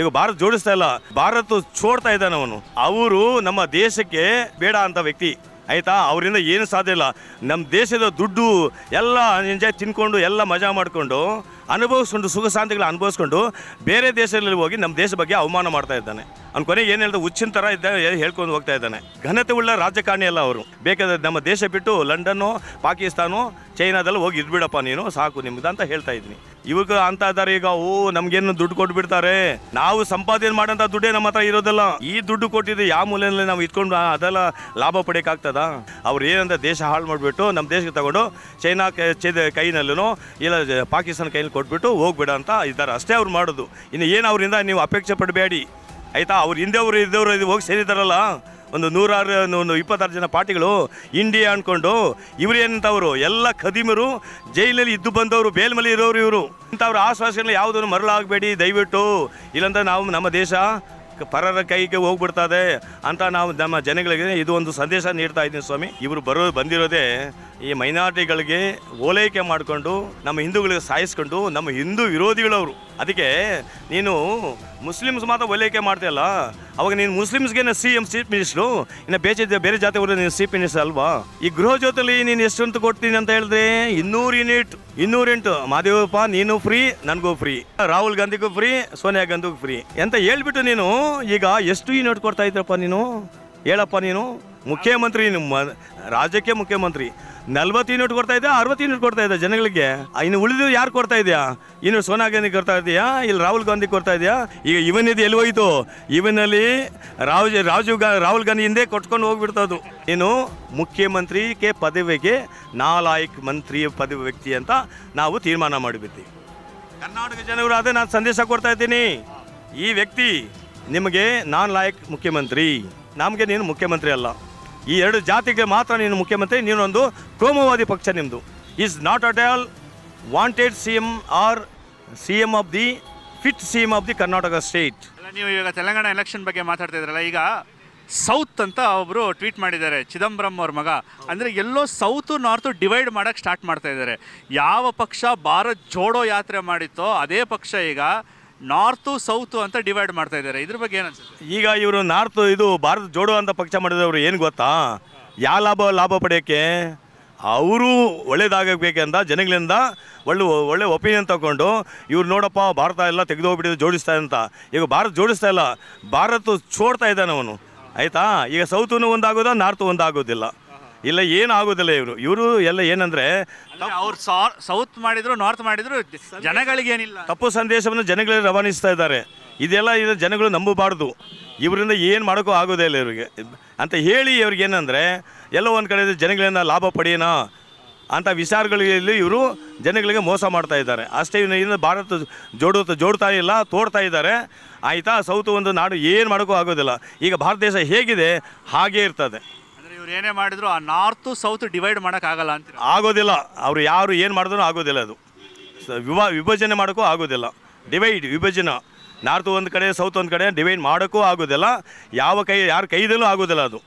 ಈಗ ಭಾರತ ಜೋಡಿಸ್ತಾ ಇಲ್ಲ, ಭಾರತ ಚೋಡ್ತಾ ಇದ್ದಾನೆ ಅವನು. ಅವರು ನಮ್ಮ ದೇಶಕ್ಕೆ ಬೇಡ ಅಂತ ವ್ಯಕ್ತಿ, ಆಯ್ತಾ? ಅವರಿಂದ ಏನು ಸಾಧ್ಯ ಇಲ್ಲ. ನಮ್ಮ ದೇಶದ ದುಡ್ಡು ಎಲ್ಲ ಎಂಜಾಯ್ ತಿನ್ಕೊಂಡು, ಎಲ್ಲ ಮಜಾ ಮಾಡಿಕೊಂಡು, ಅನುಭವಿಸ್ಕೊಂಡು, ಸುಖ ಶಾಂತಿಗಳು ಅನುಭವಿಸ್ಕೊಂಡು, ಬೇರೆ ದೇಶದಲ್ಲಿ ಹೋಗಿ ನಮ್ಮ ದೇಶ ಬಗ್ಗೆ ಅವಮಾನ ಮಾಡ್ತಾ ಇದ್ದಾನೆ. ಅವ್ನ ಕೊನೆ ಏನು ಹೇಳ್ದ, ಹುಚ್ಚಿನ ಥರ ಇದ್ದ ಹೇಳ್ಕೊಂಡು ಹೋಗ್ತಾ ಇದ್ದಾನೆ. ಘನತೆ ಉಳ್ಳ ರಾಜಕಾರಣಿ ಅಲ್ಲ ಅವರು. ಬೇಕಾದ್ರೆ ನಮ್ಮ ದೇಶ ಬಿಟ್ಟು ಲಂಡನ್ನು, ಪಾಕಿಸ್ತಾನು, ಚೈನಾದಲ್ಲಿ ಹೋಗಿ ಇದ್ಬಿಡಪ್ಪ ನೀನು, ಸಾಕು ನಿಮ್ದು ಅಂತ ಹೇಳ್ತಾ ಇದ್ದೀನಿ. ಇವಾಗ ಅಂತ ಇದ್ದಾರೆ ಈಗ ಓ, ನಮ್ಗೇನು ದುಡ್ಡು ಕೊಟ್ಬಿಡ್ತಾರೆ? ನಾವು ಸಂಪಾದನೆ ಮಾಡೋಂಥ ದುಡ್ಡೇ ನಮ್ಮ ಹತ್ರ ಇರೋದಿಲ್ಲ. ಈ ದುಡ್ಡು ಕೊಟ್ಟಿದ್ದು ಯಾವ ಮೂಲೆಯಲ್ಲಿ ನಾವು ಇಟ್ಕೊಂಡು ಅದೆಲ್ಲ ಲಾಭ ಪಡೆಯೋಕ್ಕಾಗ್ತದ ಅವ್ರು ಏನಂತ ದೇಶ ಹಾಳು ಮಾಡಿಬಿಟ್ಟು ನಮ್ಮ ದೇಶಕ್ಕೆ ತಗೊಂಡು ಚೈನಾ ಕೈನಲ್ಲೂ ಇಲ್ಲ, ಪಾಕಿಸ್ತಾನ ಕೈಯಲ್ಲಿ ಕೊಟ್ಬಿಟ್ಟು ಹೋಗ್ಬಿಡ ಅಂತ ಇದ್ದಾರೆ. ಅಷ್ಟೇ ಅವ್ರು ಮಾಡೋದು. ಇನ್ನು ಏನು ಅವರಿಂದ ನೀವು ಅಪೇಕ್ಷೆ ಪಡಬೇಡಿ? ಆಯ್ತಾ? ಅವ್ರು ಹಿಂದೆ ಅವರು ಇದ್ದವರು ಇದು ಹೋಗಿ ಸೇರಿದಾರಲ್ಲ? ಒಂದು ನೂರಾರು, ಒಂದು ಇಪ್ಪತ್ತಾರು ಜನ ಪಾರ್ಟಿಗಳು ಇಂಡಿಯಾ ಅಂದ್ಕೊಂಡು ಇವರು ಏನಂತವರು ಎಲ್ಲ ಖದೀಮರು ಜೈಲಲ್ಲಿ ಇದ್ದು ಬಂದವರು ಬೇಲ್ಮಲಿ ಇರೋರು ಇವರು. ಇಂಥವ್ರ ಆಶ್ವಾಸನೆ ಯಾವುದನ್ನು ಮರಳಾಗಬೇಡಿ, ದಯವಿಟ್ಟು. ಇಲ್ಲಂದ್ರೆ ನಾವು ನಮ್ಮ ದೇಶ ಪರರ ಕೈಗೆ ಹೋಗ್ಬಿಡ್ತದೆ ಅಂತ ನಾವು ನಮ್ಮ ಜನಗಳಿಗೆ ಇದು ಒಂದು ಸಂದೇಶ ನೀಡ್ತಾ ಇದ್ದೀನಿ ಸ್ವಾಮಿ. ಇವರು ಬರೋ ಬಂದಿರೋದೇ ಈ ಮೈನಾರಿಟಿಗಳಿಗೆ ಓಲೈಕೆ ಮಾಡಿಕೊಂಡು ನಮ್ಮ ಹಿಂದೂಗಳಿಗೆ ಸಾಯಿಸ್ಕೊಂಡು ನಮ್ಮ ಹಿಂದೂ ವಿರೋಧಿಗಳವರು. ಅದಕ್ಕೆ ನೀನು ಮುಸ್ಲಿಮ್ಸ್ ಮಾತ್ರ ಓಲೈಕೆ ಮಾಡ್ತೀಯಲ್ಲ ಅವಾಗ ನೀನು ಮುಸ್ಲಿಮ್ಸ್ಗೆ ಸಿ ಎಂ, ಚೀಫ್ ಮಿನಿಸ್ಟ್ರು, ಇನ್ನು ಬೇರೆ ಬೇರೆ ಜಾತಿಯವರು ನೀನು ಚೀಫ್ ಮಿನಿಸ್ಟರ್ ಅಲ್ವಾ? ಈ ಗೃಹ ಜೊತೆಲಿ ನೀನು ಅಂತ ಕೊಡ್ತೀನಿ ಅಂತ ಹೇಳಿದ್ರೆ ಇನ್ನೂರು ಯೂನಿಟ್, ಇನ್ನೂರು ಎಂಟು. ಮಾದೇವಪ್ಪ, ನೀನು ಫ್ರೀ, ನನಗೂ ಫ್ರೀ. ರಾಹುಲ್ ಗಾಂಧಿಗೂ ಫ್ರೀ, ಸೋನಿಯಾ ಗಾಂಧಿಗೂ ಫ್ರೀ. ಅಂತ ಹೇಳ್ಬಿಟ್ಟು ನೀನು ಈಗ ಎಷ್ಟು ಯೂನಿಟ್ ಕೊಡ್ತಾ ಇದ್ರಪ್ಪ ನೀನು? ಹೇಳಪ್ಪ ನೀನು, ಮುಖ್ಯಮಂತ್ರಿ ನಿಮ್ಮ ರಾಜ್ಯಕ್ಕೆ ಮುಖ್ಯಮಂತ್ರಿ. ನಲ್ವತ್ತು ಯೂನಿಟ್ ಕೊಡ್ತಾ ಇದ್ದೆ ಅರವತ್ತು ಯೂನಿಟ್ ಕೊಡ್ತಾ ಇದ್ದೆ ಜನಗಳಿಗೆ? ಇನ್ನು ಉಳಿದು ಯಾರು ಕೊಡ್ತಾ ಇದೆಯಾ? ಇನ್ನು ಸೋನಿಯಾ ಗಾಂಧಿ ಕೊಡ್ತಾ ಇದೆಯಾ, ಇಲ್ಲಿ ರಾಹುಲ್ ಗಾಂಧಿ ಕೊಡ್ತಾ ಇದೆಯಾ? ಈಗ ಇವನ್ ಇದು ಎಲ್ಲಿ ಹೋಯಿತು? ಇವನಲ್ಲಿ ರಾವ್ ರಾಜೀವ್ ಗಾ, ರಾಹುಲ್ ಗಾಂಧಿ ಹಿಂದೆ ಕೊಟ್ಕೊಂಡು ಹೋಗ್ಬಿಡ್ತದು. ಇನ್ನು ಮುಖ್ಯಮಂತ್ರಿ ಕೆ ಪದವಿಗೆ ನಾಲಾಯಕ್ ಮಂತ್ರಿ ಪದವಿ ವ್ಯಕ್ತಿ ಅಂತ ನಾವು ತೀರ್ಮಾನ ಮಾಡಿಬಿಡ್ತೀವಿ ಕರ್ನಾಟಕ ಜನರು ಅದೇ ನಾನು ಸಂದೇಶ ಕೊಡ್ತಾ ಇದ್ದೀನಿ. ಈ ವ್ಯಕ್ತಿ ನಿಮಗೆ ನಾನ್ ಲಾಯಕ್ ಮುಖ್ಯಮಂತ್ರಿ. ನಮಗೆ ನೀನು ಮುಖ್ಯಮಂತ್ರಿ ಅಲ್ಲ. ಈ ಎರಡು ಜಾತಿಗೆ ಮಾತ್ರ ನೀನು ಮುಖ್ಯಮಂತ್ರಿ, ನೀನೊಂದು ಕೋಮುವಾದಿ ಪಕ್ಷ ನಿಮ್ಮದು is not at all wanted C M or C M of the fit C M of the Karnataka state ನೀವು ಇವಾಗ ತೆಲಂಗಾಣ ಎಲೆಕ್ಷನ್ ಬಗ್ಗೆ ಮಾತಾಡ್ತಾ ಇದ್ರಲ್ಲ, ಈಗ ಸೌತ್ ಅಂತ ಒಬ್ಬರು ಟ್ವೀಟ್ ಮಾಡಿದ್ದಾರೆ, ಚಿದಂಬರಂ ಅವ್ರ ಮಗ. ಅಂದರೆ ಎಲ್ಲೋ ಸೌತು ನಾರ್ತು ಡಿವೈಡ್ ಮಾಡೋಕ್ಕೆ ಸ್ಟಾರ್ಟ್ ಮಾಡ್ತಾ ಇದ್ದಾರೆ. ಯಾವ ಪಕ್ಷ ಭಾರತ್ ಜೋಡೋ ಯಾತ್ರೆ ಮಾಡಿತ್ತೋ, ಅದೇ ಪಕ್ಷ ಈಗ ನಾರ್ತು, ಸೌತು ಅಂತ ಡಿವೈಡ್ ಮಾಡ್ತಾ ಇದ್ದಾರೆ. ಇದ್ರ ಬಗ್ಗೆ ಏನು ಈಗ ಇವರು ನಾರ್ತ್, ಇದು ಭಾರತ ಜೋಡೋ ಅಂತ ಪಕ್ಷ ಮಾಡಿದವರು ಏನು ಗೊತ್ತಾ? ಯಾವ ಲಾಭ ಲಾಭ ಪಡೆಯೋಕ್ಕೆ? ಅವರು ಒಳ್ಳೇದಾಗಬೇಕಂತ ಜನಗಳಿಂದ ಒಳ್ಳೆ ಒಳ್ಳೆ ಒಪಿನಿಯನ್ ತಗೊಂಡು ಇವ್ರು ನೋಡಪ್ಪ, ಭಾರತ ಎಲ್ಲ ತೆಗೆದೋಗ್ಬಿಟ್ಟಿದೆ ಜೋಡಿಸ್ತಾ ಅಂತ. ಈಗ ಭಾರತ ಜೋಡಿಸ್ತಾ ಇಲ್ಲ, ಭಾರತ ಚೋಡ್ತಾ ಇದ್ದಾನೆ ಅವನು. ಆಯಿತಾ? ಈಗ ಸೌತೂ ಒಂದಾಗೋದ, ನಾರ್ತು ಒಂದಾಗೋದಿಲ್ಲ? ಇಲ್ಲ ಏನು ಆಗೋದಿಲ್ಲ ಇವರು. ಇವರು ಎಲ್ಲ ಏನಂದರೆ ಅವ್ರು ಸೌತ್ ಮಾಡಿದ್ರು ನಾರ್ತ್ ಮಾಡಿದ್ರು ಜನಗಳಿಗೆ ಏನಿಲ್ಲ ತಪ್ಪು ಸಂದೇಶವನ್ನು ಜನಗಳಿಗೆ ರವಾನಿಸ್ತಾ ಇದ್ದಾರೆ. ಇದೆಲ್ಲ ಇದು ಜನಗಳು ನಂಬಬಾರ್ದು. ಇವರಿಂದ ಏನು ಮಾಡೋಕ್ಕೂ ಆಗೋದೇ ಇಲ್ಲ ಇವರಿಗೆ. ಅಂತ ಹೇಳಿ ಇವ್ರಿಗೆ ಏನಂದರೆ ಎಲ್ಲೋ ಒಂದು ಕಡೆ ಜನಗಳಿಂದ ಲಾಭ ಪಡೆಯೋಣ ಅಂತ ವಿಚಾರಗಳಲ್ಲಿ ಇವರು ಜನಗಳಿಗೆ ಮೋಸ ಮಾಡ್ತಾ ಇದ್ದಾರೆ. ಅಷ್ಟೇ ಇನ್ನು ಭಾರತ ಜೋಡು ಜೋಡ್ತಾ ಇಲ್ಲ ತೋಡ್ತಾ ಇದ್ದಾರೆ. ಆಯಿತಾ? ಸೌತು ಒಂದು ನಾಡು ಏನು ಮಾಡೋಕ್ಕೂ ಆಗೋದಿಲ್ಲ. ಈಗ ಭಾರತ ದೇಶ ಹೇಗಿದೆ? ಹಾಗೇ ಇರ್ತದೆ. ಇವ್ರು ಏನೇ ಮಾಡಿದ್ರು ಆ ನಾರ್ತ್ ಸೌತ್ ಡಿವೈಡ್ ಮಾಡೋಕ್ಕಾಗಲ್ಲ ಅಂತ ಆಗೋದಿಲ್ಲ. ಅವರು ಯಾರು ಏನು ಮಾಡಿದ್ರು ಆಗೋದಿಲ್ಲ ಅದು. ವಿಭಜನೆ ಮಾಡೋಕ್ಕೂ ಆಗೋದಿಲ್ಲ. ಡಿವೈಡ್, ವಿಭಜನೆ. ನಾರ್ತ್ ಒಂದು ಕಡೆ, ಸೌತ್ ಒಂದು ಕಡೆ ಡಿವೈಡ್ ಮಾಡೋಕ್ಕೂ ಆಗೋದಿಲ್ಲ. ಯಾವ ಕೈ, ಯಾರ ಕೈದಲ್ಲೂ ಆಗೋದಿಲ್ಲ ಅದು.